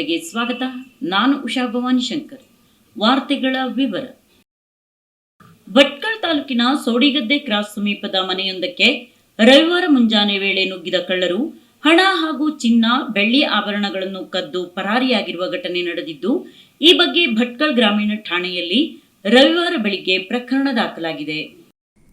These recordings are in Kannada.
ವಾರ್ತೆಗೆ ಸ್ವಾಗತ. ನಾನು ಉಷಾ ಭವಾನಿ ಶಂಕರ್. ವಾರ್ತೆಗಳ ವಿವರ. ಭಟ್ಕಳ ತಾಲೂಕಿನ ಸೋಡಿಗದ್ದೆ ಕ್ರಾಸ್ ಸಮೀಪದ ಮನೆಯೊಂದಕ್ಕೆ ರವಿವಾರ ಮುಂಜಾನೆ ವೇಳೆ ನುಗ್ಗಿದ ಕಳ್ಳರು ಹಣ ಹಾಗೂ ಚಿನ್ನ, ಬೆಳ್ಳಿ ಆಭರಣಗಳನ್ನು ಕದ್ದು ಪರಾರಿಯಾಗಿರುವ ಘಟನೆ ನಡೆದಿದ್ದು, ಈ ಬಗ್ಗೆ ಭಟ್ಕಳ ಗ್ರಾಮೀಣ ಠಾಣೆಯಲ್ಲಿ ರವಿವಾರ ಬೆಳಿಗ್ಗೆ ಪ್ರಕರಣ ದಾಖಲಾಗಿದೆ.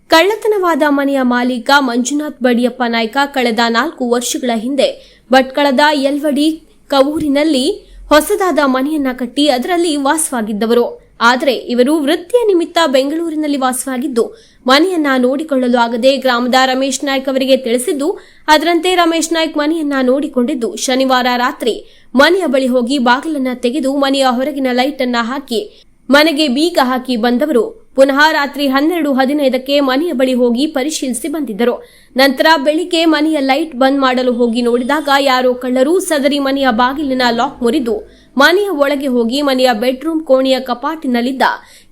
ಕಳ್ಳತನವಾದ ಮನೆಯ ಮಾಲೀಕ ಮಂಜುನಾಥ್ ಬಡಿಯಪ್ಪ ನಾಯ್ಕ ಕಳೆದ ನಾಲ್ಕು ವರ್ಷಗಳ ಹಿಂದೆ ಭಟ್ಕಳದ ಯಲ್ವಡಿ ಕವೂರಿನಲ್ಲಿ ಹೊಸದಾದ ಮನೆಯನ್ನ ಕಟ್ಟಿ ಅದರಲ್ಲಿ ವಾಸವಾಗಿದ್ದವರು. ಆದರೆ ಇವರು ವೃತ್ತಿಯ ನಿಮಿತ್ತ ಬೆಂಗಳೂರಿನಲ್ಲಿ ವಾಸವಾಗಿದ್ದು, ಮನೆಯನ್ನ ನೋಡಿಕೊಳ್ಳಲು ಆಗದೆ ಗ್ರಾಮದ ರಮೇಶ್ ನಾಯ್ಕ್ ಅವರಿಗೆ ತಿಳಿಸಿದ್ದು, ಅದರಂತೆ ರಮೇಶ್ ನಾಯ್ಕ್ ಮನೆಯನ್ನ ನೋಡಿಕೊಂಡಿದ್ದು, ಶನಿವಾರ ರಾತ್ರಿ ಮನೆಯ ಬಳಿ ಹೋಗಿ ಬಾಗಿಲನ್ನ ತೆಗೆದು ಮನೆಯ ಹೊರಗಿನ ಲೈಟ್ ಅನ್ನ ಹಾಕಿ ಮನೆಗೆ ಬೀಗ ಹಾಕಿ ಬಂದವರು. ಪುನಃ ರಾತ್ರಿ ಹನ್ನೆರಡು ಹದಿನೈದಕ್ಕೆ ಮನೆಯ ಬಳಿ ಹೋಗಿ ಪರಿಶೀಲಿಸಿ ಬಂದಿದ್ದರು. ನಂತರ ಬೆಳಿಗ್ಗೆ ಮನೆಯ ಲೈಟ್ ಬಂದ್ ಮಾಡಲು ಹೋಗಿ ನೋಡಿದಾಗ ಯಾರೋ ಕಳ್ಳರು ಸದರಿ ಮನೆಯ ಬಾಗಿಲಿನ ಲಾಕ್ ಮುರಿದು ಮನೆಯ ಒಳಗೆ ಹೋಗಿ ಮನೆಯ ಬೆಡ್ರೂಮ್ ಕೋಣೆಯ ಕಪಾಟಿನಲ್ಲಿದ್ದ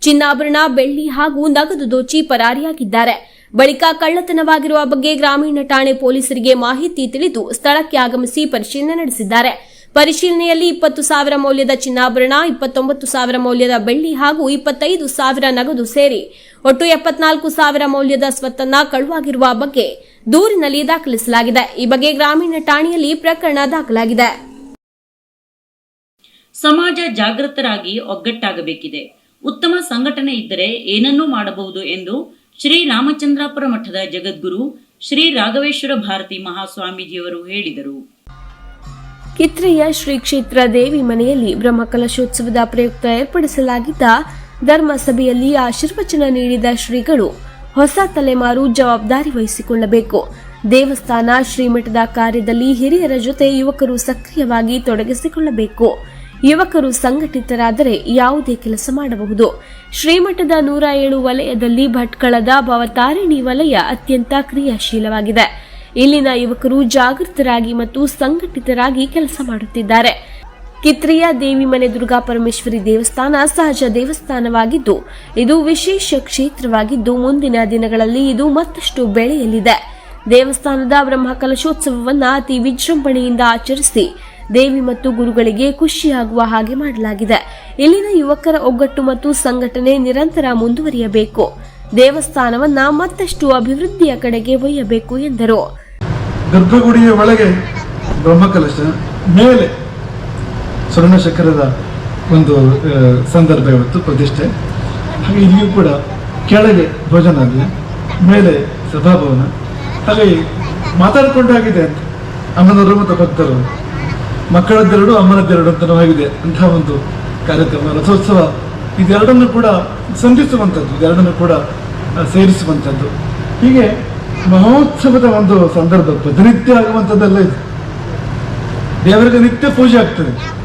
ಚಿನ್ನಾಭರಣ, ಬೆಳ್ಳಿ ಹಾಗೂ ನಗದು ದೋಚಿ ಪರಾರಿಯಾಗಿದ್ದಾರೆ. ಬಳಿಕ ಕಳ್ಳತನವಾಗಿರುವ ಬಗ್ಗೆ ಗ್ರಾಮೀಣ ಠಾಣೆ ಪೊಲೀಸರಿಗೆ ಮಾಹಿತಿ ತಿಳಿದು ಸ್ಥಳಕ್ಕೆ ಆಗಮಿಸಿ ಪರಿಶೀಲನೆ ನಡೆಸಿದ್ದಾರೆ. ಪರಿಶೀಲನೆಯಲ್ಲಿ ಇಪ್ಪತ್ತು ಸಾವಿರ ಮೌಲ್ಯದ ಚಿನ್ನಾಭರಣ, ಇಪ್ಪತ್ತೊಂಬತ್ತು ಸಾವಿರ ಮೌಲ್ಯದ ಬೆಳ್ಳಿ ಹಾಗೂ ಇಪ್ಪತ್ತೈದು ಸಾವಿರ ನಗದು ಸೇರಿ. ಒಟ್ಟು ಎಪ್ಪತ್ನಾಲ್ಕು ಸಾವಿರ ಮೌಲ್ಯದ ಸ್ವತ್ತನ್ನ ಕಳುವಾಗಿರುವ ಬಗ್ಗೆ ದೂರಿನಲ್ಲಿ ದಾಖಲಿಸಲಾಗಿದೆ. ಈ ಬಗ್ಗೆ ಗ್ರಾಮೀಣ ಠಾಣೆಯಲ್ಲಿ ಪ್ರಕರಣ ದಾಖಲಾಗಿದೆ. ಸಮಾಜ ಜಾಗೃತರಾಗಿ ಒಗ್ಗಟ್ಟಾಗಬೇಕಿದೆ. ಉತ್ತಮ ಸಂಘಟನೆ ಇದ್ದರೆ ಏನನ್ನೂ ಮಾಡಬಹುದು ಎಂದು ಶ್ರೀ ರಾಮಚಂದ್ರಾಪುರ ಮಠದ ಜಗದ್ಗುರು ಶ್ರೀ ರಾಘವೇಶ್ವರ ಭಾರತಿ ಮಹಾಸ್ವಾಮೀಜಿಯವರು ಹೇಳಿದರು. ಕಿತ್ರೆಯ ಶ್ರೀ ಕ್ಷೇತ್ರ ದೇವಿ ಮನೆಯಲ್ಲಿ ಬ್ರಹ್ಮಕಲಶೋತ್ಸವದ ಪ್ರಯುಕ್ತ ಏರ್ಪಡಿಸಲಾಗಿದ್ದ ಧರ್ಮಸಭೆಯಲ್ಲಿ ಆಶೀರ್ವಚನ ನೀಡಿದ ಶ್ರೀಗಳು ಹೊಸ ತಲೆಮಾರು ಜವಾಬ್ದಾರಿ ವಹಿಸಿಕೊಳ್ಳಬೇಕು. ದೇವಸ್ಥಾನ, ಶ್ರೀಮಠದ ಕಾರ್ಯದಲ್ಲಿ ಹಿರಿಯರ ಜೊತೆ ಯುವಕರು ಸಕ್ರಿಯವಾಗಿ ತೊಡಗಿಸಿಕೊಳ್ಳಬೇಕು. ಯುವಕರು ಸಂಘಟಿತರಾದರೆ ಯಾವುದೇ ಕೆಲಸ ಮಾಡಬಹುದು. ಶ್ರೀಮಠದ ನೂರ ಏಳು ವಲಯದಲ್ಲಿ ಭಟ್ಕಳದ ಭವತಾರಿಣಿ ವಲಯ ಅತ್ಯಂತ ಕ್ರಿಯಾಶೀಲವಾಗಿದೆ. ಇಲ್ಲಿನ ಯುವಕರು ಜಾಗೃತರಾಗಿ ಮತ್ತು ಸಂಘಟಿತರಾಗಿ ಕೆಲಸ ಮಾಡುತ್ತಿದ್ದಾರೆ. ಕಿತ್ರಿಯ ದೇವಿ ಮನೆ ದುರ್ಗಾ ಪರಮೇಶ್ವರಿ ದೇವಸ್ಥಾನ ಸಹಜ ದೇವಸ್ಥಾನವಾಗಿದ್ದು, ಇದು ವಿಶೇಷ ಕ್ಷೇತ್ರವಾಗಿದ್ದು, ಮುಂದಿನ ದಿನಗಳಲ್ಲಿ ಇದು ಮತ್ತಷ್ಟು ಬೆಳೆಯಲಿದೆ. ದೇವಸ್ಥಾನದ ಬ್ರಹ್ಮ ಕಲಶೋತ್ಸವವನ್ನು ಅತಿ ವಿಜೃಂಭಣೆಯಿಂದ ಆಚರಿಸಿ, ದೇವಿ ಮತ್ತು ಗುರುಗಳಿಗೆ ಖುಷಿಯಾಗುವ ಹಾಗೆ ಮಾಡಲಾಗಿದೆ. ಇಲ್ಲಿನ ಯುವಕರ ಒಗ್ಗಟ್ಟು ಮತ್ತು ಸಂಘಟನೆ ನಿರಂತರ ಮುಂದುವರಿಯಬೇಕು. ದೇವಸ್ಥಾನವನ್ನ ಮತ್ತಷ್ಟು ಅಭಿವೃದ್ಧಿಯ ಕಡೆಗೆ ಒಯ್ಯಬೇಕು ಎಂದರು. ಗರ್ಭಗುಡಿಯ ಒಳಗೆ ಬ್ರಹ್ಮಕಲಶ, ಮೇಲೆ ಸ್ವರ್ಣಶಕರದ ಒಂದು ಸಂದರ್ಭ ಇವತ್ತು, ಪ್ರತಿಷ್ಠೆ. ಹಾಗೆ ಇಲ್ಲಿಯೂ ಕೂಡ ಕೆಳಗೆ ಭೋಜನಾಲಯ ಮೇಲೆ ಸಭಾಭವನ. ಹಾಗೆ ಮಾತಾಡಿಕೊಂಡಾಗಿದೆ ಅಂತ ಅಮ್ಮನವರು ಮತ್ತು ಭಕ್ತರು. ಮಕ್ಕಳದ್ದೆರಡು, ಅಮ್ಮನದ್ದೆರಡು ಅಂತ ಆಗಿದೆ ಅಂತಹ ಒಂದು ಕಾರ್ಯಕ್ರಮ, ರಥೋತ್ಸವ. ಇದೆರಡನ್ನು ಕೂಡ ಸಂಧಿಸುವಂಥದ್ದು, ಇದೆರಡನ್ನು ಕೂಡ ಸೇರಿಸುವಂಥದ್ದು. ಹೀಗೆ ಮಹೋತ್ಸವದ ಒಂದು ಸಂದರ್ಭ ಪ್ರತಿನಿತ್ಯ ಆಗುವಂಥದ್ದೆಲ್ಲ ಇದೆ. ದೇವರಿಗೆ ನಿತ್ಯ ಪೂಜೆ ಆಗ್ತದೆ.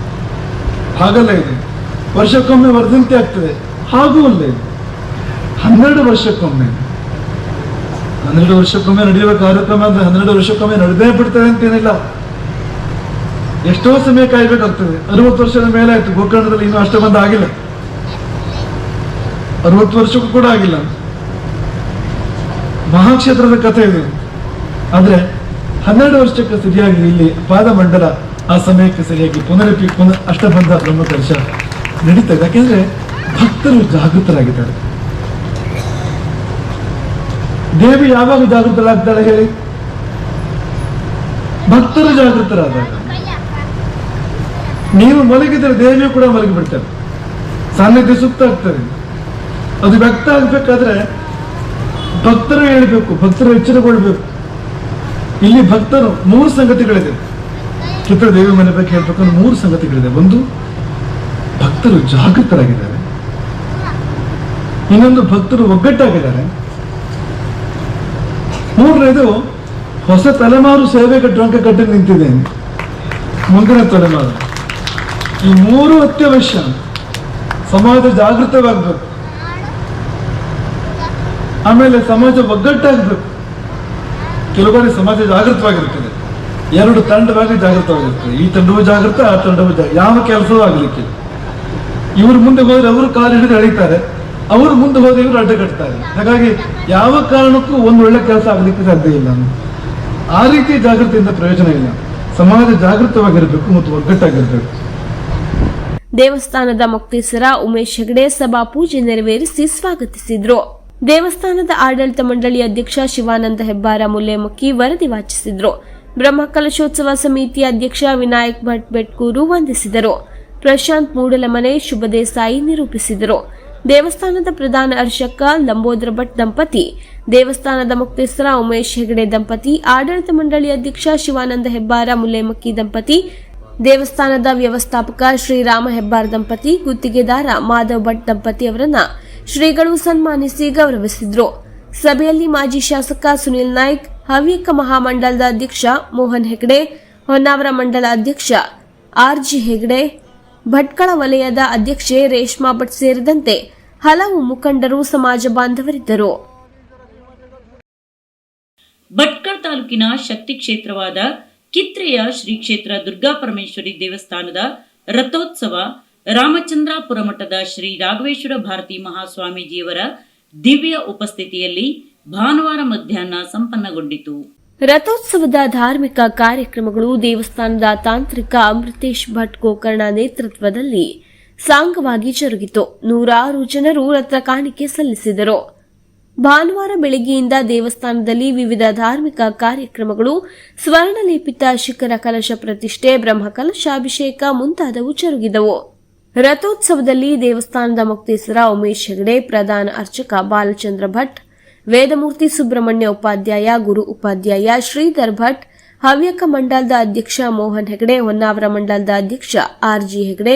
ಹಾಗಲ್ಲ ಇದೆ. ವರ್ಷಕ್ಕೊಮ್ಮೆ ವರ್ಧಂತಿ ಆಗ್ತದೆ. ಹಾಗೂ ಅಲ್ಲ ಇದೆ. ಹನ್ನೆರಡು ವರ್ಷಕ್ಕೊಮ್ಮೆ. ಹನ್ನೆರಡು ವರ್ಷಕ್ಕೊಮ್ಮೆ ನಡೆಯುವ ಕಾರ್ಯಕ್ರಮ ಅಂದ್ರೆ ಹನ್ನೆರಡು ವರ್ಷಕ್ಕೊಮ್ಮೆ ನಡೆದೇ ಬಿಡ್ತದೆ ಅಂತೇನಿಲ್ಲ. ಎಷ್ಟೋ ಸಮಯ ಕಾಯ್ಬೇಕಾಗ್ತದೆ ಅರವತ್ತು ವರ್ಷದ ಮೇಲೆ ಆಯ್ತು. ಗೋಕರ್ಣದಲ್ಲಿ ಇನ್ನೂ ಅಷ್ಟಬಂಧ ಆಗಿಲ್ಲ. ಅರವತ್ತು ವರ್ಷಕ್ಕೂ ಕೂಡ ಆಗಿಲ್ಲ. ಮಹಾಕ್ಷೇತ್ರದ ಕಥೆ ಇದು. ಆದ್ರೆ ಹನ್ನೆರಡು ವರ್ಷಕ್ಕೆ ಸರಿಯಾಗಿ ಇಲ್ಲಿ ಪಾದಮಂಡಲ ಆ ಸಮಯಕ್ಕೆ ಸರಿಯಾಗಿ ಪುನರಪಿ ಪುನರ್ ಅಷ್ಟಬಂಧ ಬ್ರಹ್ಮಕಲಶ ಇದೆ. ಯಾಕೆಂದ್ರೆ ಭಕ್ತರು ಜಾಗೃತರಾಗಿದ್ದಾರೆ. ದೇವಿ ಯಾವಾಗ ಜಾಗೃತರಾಗ್ತಾಳೆ ಹೇಳಿ? ಭಕ್ತರು ಜಾಗೃತರಾದಾಗ. ನೀವು ಮಲಗಿದ್ರೆ ದೇವಿಯು ಕೂಡ ಮಲಗಿ ಬಿಡ್ತಾರೆ ಸಾನ್ನಿಧ್ಯ ಸುಪ್ತ ಆಗ್ತದೆ. ಅದು ವ್ಯಕ್ತ ಆಗ್ಬೇಕಾದ್ರೆ ಭಕ್ತರು ಹೇಳಬೇಕು, ಭಕ್ತರು ಎಚ್ಚರಗೊಳ್ಬೇಕು. ಇಲ್ಲಿ ಭಕ್ತರು ಮೂರು ಸಂಗತಿಗಳಿದೆ. ಚಿತ್ರ ದೇವಿ ಮನೆ ಬಗ್ಗೆ ಹೇಳ್ಬೇಕಂದ್ರೆ ಮೂರು ಸಂಗತಿಗಳಿದೆ. ಒಂದು, ಭಕ್ತರು ಜಾಗೃತರಾಗಿದ್ದಾರೆ. ಇನ್ನೊಂದು, ಭಕ್ತರು ಒಗ್ಗಟ್ಟಾಗಿದ್ದಾರೆ. ಮೂರನೇದು, ಹೊಸ ತಲೆಮಾರು ಸೇವೆ ಕಟ್ಟುವಂಕ ಕಟ್ಟಿ ನಿಂತಿದೆ. ಮುಂದಿನ ತಲೆಮಾರು. ಈ ಮೂರು ಅತ್ಯವಶ್ಯ. ಸಮಾಜ ಜಾಗೃತವಾಗಬೇಕು. ಆಮೇಲೆ ಸಮಾಜ ಒಗ್ಗಟ್ಟಾಗಬೇಕು. ಕೆಲವು ಬಾರಿ ಸಮಾಜ ಜಾಗೃತವಾಗಿರ್ತದೆ ಎರಡು ತಂಡವಾಗಿ ಜಾಗೃತವಾಗಿರ್ತದೆ ಈ ತಂಡವೂ ಜಾಗೃತ, ಆ ತಂಡವೂ ಜಾಗೃತ ಯಾವ ಕೆಲಸವೂ ಆಗಲಿಕ್ಕೆ ಇವರು ಮುಂದೆ ಹೋದ್ರೆ ಅವರು ಕಾಲು ಹಿಡಿದು ಅಳಿತಾರೆ. ಅವರು ಮುಂದೆ ಹೋದ್ರೆ ಇವರು ಅಡ್ಡಗಟ್ತಾರೆ. ಹಾಗಾಗಿ ಯಾವ ಕಾರಣಕ್ಕೂ ಒಂದು ಒಳ್ಳೆ ಕೆಲಸ ಆಗಲಿಕ್ಕೆ ಸಾಧ್ಯ ಇಲ್ಲ. ಆ ರೀತಿ ಜಾಗೃತಿಯಿಂದ ಪ್ರಯೋಜನ ಇಲ್ಲ. ಸಮಾಜ ಜಾಗೃತವಾಗಿರಬೇಕು ಮತ್ತು ಒಗ್ಗಟ್ಟಾಗಿರಬೇಕು. ದೇವಸ್ಥಾನದ ಮುಕ್ತೇಸರ ಉಮೇಶ್ ಹೆಗಡೆ ಸಭಾ ಪೂಜೆ ನೆರವೇರಿಸಿ ಸ್ವಾಗತಿಸಿದ್ರು. ದೇವಸ್ಥಾನದ ಆಡಳಿತ ಮಂಡಳಿ ಅಧ್ಯಕ್ಷ ಶಿವಾನಂದ ಹೆಬ್ಬಾರ ಮುಲ್ಲೇಮಕ್ಕಿ ವರದಿ ವಾಚಿಸಿದರು. ಬ್ರಹ್ಮಕಲಶೋತ್ಸವ ಸಮಿತಿ ಅಧ್ಯಕ್ಷ ವಿನಾಯಕ್ ಭಟ್ ಬೆಟ್ಕೂರು ವಂದಿಸಿದರು. ಪ್ರಶಾಂತ್ ಮೂಡಲಮನೆ ಶುಭದೇಸಾಯಿ ನಿರೂಪಿಸಿದರು. ದೇವಸ್ಥಾನದ ಪ್ರಧಾನ ಅರ್ಚಕ ಲಂಬೋದ್ರ ಭಟ್ ದಂಪತಿ. ದೇವಸ್ಥಾನದ ಮುಕ್ತೇಸರ ಉಮೇಶ್ ಹೆಗಡೆ ದಂಪತಿ. ಆಡಳಿತ ಮಂಡಳಿ ಅಧ್ಯಕ್ಷ ಶಿವಾನಂದ ಹೆಬ್ಬಾರ ಮುಲ್ಲೇಮಕ್ಕಿ ದಂಪತಿ. ದೇವಸ್ಥಾನದ ವ್ಯವಸ್ಥಾಪಕ ಶ್ರೀರಾಮ ಹೆಬ್ಬಾರ್ ದಂಪತಿ. ಗುತ್ತಿಗೆದಾರ ಮಾಧವ್ ಭಟ್ ದಂಪತಿ ಅವರನ್ನ ಶ್ರೀಗಳು ಸನ್ಮಾನಿಸಿ ಗೌರವಿಸಿದ್ರು. ಸಭೆಯಲ್ಲಿ ಮಾಜಿ ಶಾಸಕ ಸುನಿಲ್ ನಾಯ್ಕ್, ಹವ್ಯಕ ಮಹಾಮಂಡಲದ ಅಧ್ಯಕ್ಷ ಮೋಹನ್ ಹೆಗಡೆ, ಹೊನ್ನಾವರ ಮಂಡಲ ಅಧ್ಯಕ್ಷ ಆರ್ಜಿ ಹೆಗಡೆ, ಭಟ್ಕಳ ವಲಯದ ಅಧ್ಯಕ್ಷೆ ರೇಷ್ಮಾ ಭಟ್ ಸೇರಿದಂತೆ ಹಲವು ಮುಖಂಡರು ಸಮಾಜ ಬಾಂಧವರಿದ್ದರು. ಭಟ್ಕಳ ತಾಲೂಕಿನ ಶಕ್ತಿ ಕ್ಷೇತ್ರವಾದ ಕಿತ್ರೆಯ ಶ್ರೀ ಕ್ಷೇತ್ರ ದುರ್ಗಾಪರಮೇಶ್ವರಿ ದೇವಸ್ಥಾನದ ರಥೋತ್ಸವ ರಾಮಚಂದ್ರಾಪುರ ಮಠದ ಶ್ರೀ ರಾಘವೇಶ್ವರ ಭಾರತಿ ಮಹಾಸ್ವಾಮೀಜಿಯವರ ದಿವ್ಯ ಉಪಸ್ಥಿತಿಯಲ್ಲಿ ಭಾನುವಾರ ಮಧ್ಯಾಹ್ನ ಸಂಪನ್ನಗೊಂಡಿತು. ರಥೋತ್ಸವದ ಧಾರ್ಮಿಕ ಕಾರ್ಯಕ್ರಮಗಳು ದೇವಸ್ಥಾನದ ತಾಂತ್ರಿಕ ಅಮೃತೇಶ್ ಭಟ್ ಗೋಕರ್ಣ ನೇತೃತ್ವದಲ್ಲಿ ಸಾಂಗವಾಗಿ ಜರುಗಿತು. ನೂರಾರು ಜನರು ರಥ ಕಾಣಿಕೆ ಸಲ್ಲಿಸಿದರು. ಭಾನುವಾರ ಬೆಳಗ್ಗೆಯಿಂದ ದೇವಸ್ಥಾನದಲ್ಲಿ ವಿವಿಧ ಧಾರ್ಮಿಕ ಕಾರ್ಯಕ್ರಮಗಳು, ಸ್ವರ್ಣಲೇಪಿತ ಶಿಖರ ಕಲಶ ಪ್ರತಿಷ್ಠೆ ಬ್ರಹ್ಮಕಲಶಾಭಿಷೇಕ ಮುಂತಾದವು ಜರುಗಿದವು. ರಥೋತ್ಸವದಲ್ಲಿ ದೇವಸ್ಥಾನದ ಮುಕ್ತೇಸರ ಉಮೇಶ್ ಹೆಗಡೆ, ಪ್ರಧಾನ ಅರ್ಚಕ ಬಾಲಚಂದ್ರ ಭಟ್, ವೇದಮೂರ್ತಿ ಸುಬ್ರಹ್ಮಣ್ಯ ಉಪಾಧ್ಯಾಯ, ಗುರು ಉಪಾಧ್ಯಾಯ ಶ್ರೀಧರ್ ಭಟ್, ಹವ್ಯಕ ಮಂಡಲದ ಅಧ್ಯಕ್ಷ ಮೋಹನ್ ಹೆಗಡೆ, ಹೊನ್ನಾವರ ಮಂಡಲದ ಅಧ್ಯಕ್ಷ ಆರ್ಜಿ ಹೆಗಡೆ,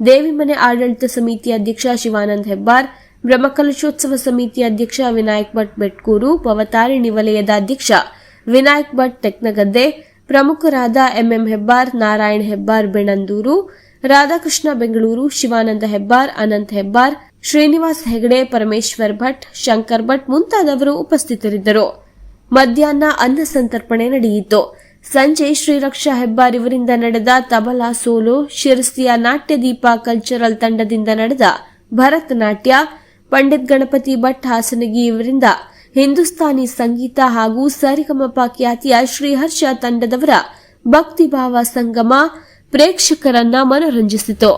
ದೇವಿಮನೆ ಆಡಳಿತ ಸಮಿತಿ ಅಧ್ಯಕ್ಷ ಶಿವಾನಂದ ಹೆಬ್ಬಾರ್, ಬ್ರಹ್ಮಕಲಶೋತ್ಸವ ಸಮಿತಿ ಅಧ್ಯಕ್ಷ ವಿನಾಯಕ್ ಭಟ್ ಬೆಟ್ಕೂರು ಪವತಾರಿಣಿ ವಲಯದ ಅಧ್ಯಕ್ಷ ವಿನಾಯಕ್ ಭಟ್ ಟೆಕ್ನಗದ್ದೆ, ಪ್ರಮುಖರಾದ ಎಂಎಂ ಹೆಬ್ಬಾರ್, ನಾರಾಯಣ್ ಹೆಬ್ಬಾರ್ ಬೆಣಂದೂರು ರಾಧಾಕೃಷ್ಣ ಬೆಂಗಳೂರು, ಶಿವಾನಂದ ಹೆಬ್ಬಾರ್, ಅನಂತ್ ಹೆಬ್ಬಾರ್, ಶ್ರೀನಿವಾಸ್ ಹೆಗಡೆ, ಪರಮೇಶ್ವರ್ ಭಟ್, ಶಂಕರ್ ಭಟ್ ಮುಂತಾದವರು ಉಪಸ್ಥಿತರಿದ್ದರು. ಮಧ್ಯಾಹ್ನ ಅನ್ನ ಸಂತರ್ಪಣೆ ನಡೆಯಿತು. ಸಂಜೆ ಶ್ರೀರಕ್ಷಾ ಹೆಬ್ಬಾರ್ ಇವರಿಂದ ನಡೆದ ತಬಲಾ, ಸೋಲೋ, ಶಿರಸಿಯ ನಾಟ್ಯದೀಪ ಕಲ್ಚರಲ್ ತಂಡದಿಂದ ನಡೆದ ಭರತನಾಟ್ಯ ಪಂಡಿತ್ ಗಣಪತಿ ಭಟ್ ಹಾಸನಗಿ ಇವರಿಂದ ಹಿಂದೂಸ್ತಾನಿ ಸಂಗೀತ ಹಾಗೂ ಸರಿಗಮಪ ಖ್ಯಾತಿಯ ಶ್ರೀಹರ್ಷ ತಂಡದವರ ಭಕ್ತಿಭಾವ ಸಂಗಮ ಪ್ರೇಕ್ಷಕರನ್ನ ಮನರಂಜಿಸಿತು.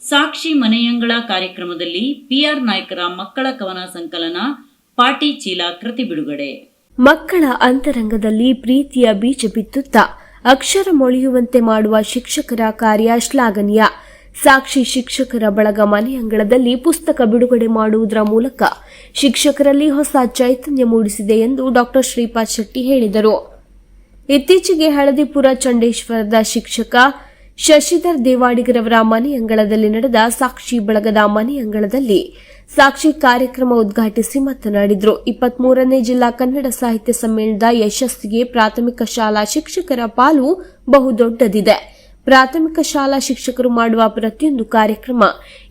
ಸಾಕ್ಷಿ ಮನೆಯಂಗಳ ಕಾರ್ಯಕ್ರಮದಲ್ಲಿ ಪಿಆರ್ ನಾಯ್ಕರ ಮಕ್ಕಳ ಕವನ ಸಂಕಲನ ಪಾಟಿ ಚೀಲ ಕೃತಿ ಬಿಡುಗಡೆ. ಮಕ್ಕಳ ಅಂತರಂಗದಲ್ಲಿ ಪ್ರೀತಿಯ ಬೀಜ ಬಿತ್ತುತ್ತಾ ಅಕ್ಷರ ಮೊಳೆಯುವಂತೆ ಮಾಡುವ ಶಿಕ್ಷಕರ ಕಾರ್ಯ ಶ್ಲಾಘನೀಯ. ಸಾಕ್ಷಿ ಶಿಕ್ಷಕರ ಬಳಗ ಮನೆಯಂಗಳದಲ್ಲಿ ಪುಸ್ತಕ ಬಿಡುಗಡೆ ಮಾಡುವುದರ ಮೂಲಕ ಶಿಕ್ಷಕರಲ್ಲಿ ಹೊಸ ಚೈತನ್ಯ ಮೂಡಿಸಿದೆ ಎಂದು ಡಾಕ್ಟರ್ ಶ್ರೀಪಾದ್ ಶೆಟ್ಟಿ ಹೇಳಿದರು. ಇತ್ತೀಚೆಗೆ ಹಳದಿಪುರ ಚಂಡೇಶ್ವರದ ಶಿಕ್ಷಕ ಶಶಿಧರ್ ದೇವಾಡಿಗರವರ ಮನೆಯಂಗಳದಲ್ಲಿ ನಡೆದ ಸಾಕ್ಷಿ ಬಳಗದ ಮನೆಯಂಗಳದಲ್ಲಿ ಸಾಕ್ಷಿ ಕಾರ್ಯಕ್ರಮ ಉದ್ಘಾಟಿಸಿ ಮಾತನಾಡಿದರು. ಇಪ್ಪತ್ಮೂರನೇ ಜಿಲ್ಲಾ ಕನ್ನಡ ಸಾಹಿತ್ಯ ಸಮ್ಮೇಳನದ ಯಶಸ್ಸಿಗೆ ಪ್ರಾಥಮಿಕ ಶಾಲಾ ಶಿಕ್ಷಕರ ಪಾಲು ಬಹುದೊಡ್ಡದಿದೆ. ಪ್ರಾಥಮಿಕ ಶಾಲಾ ಶಿಕ್ಷಕರು ಮಾಡುವ ಪ್ರತಿಯೊಂದು ಕಾರ್ಯಕ್ರಮ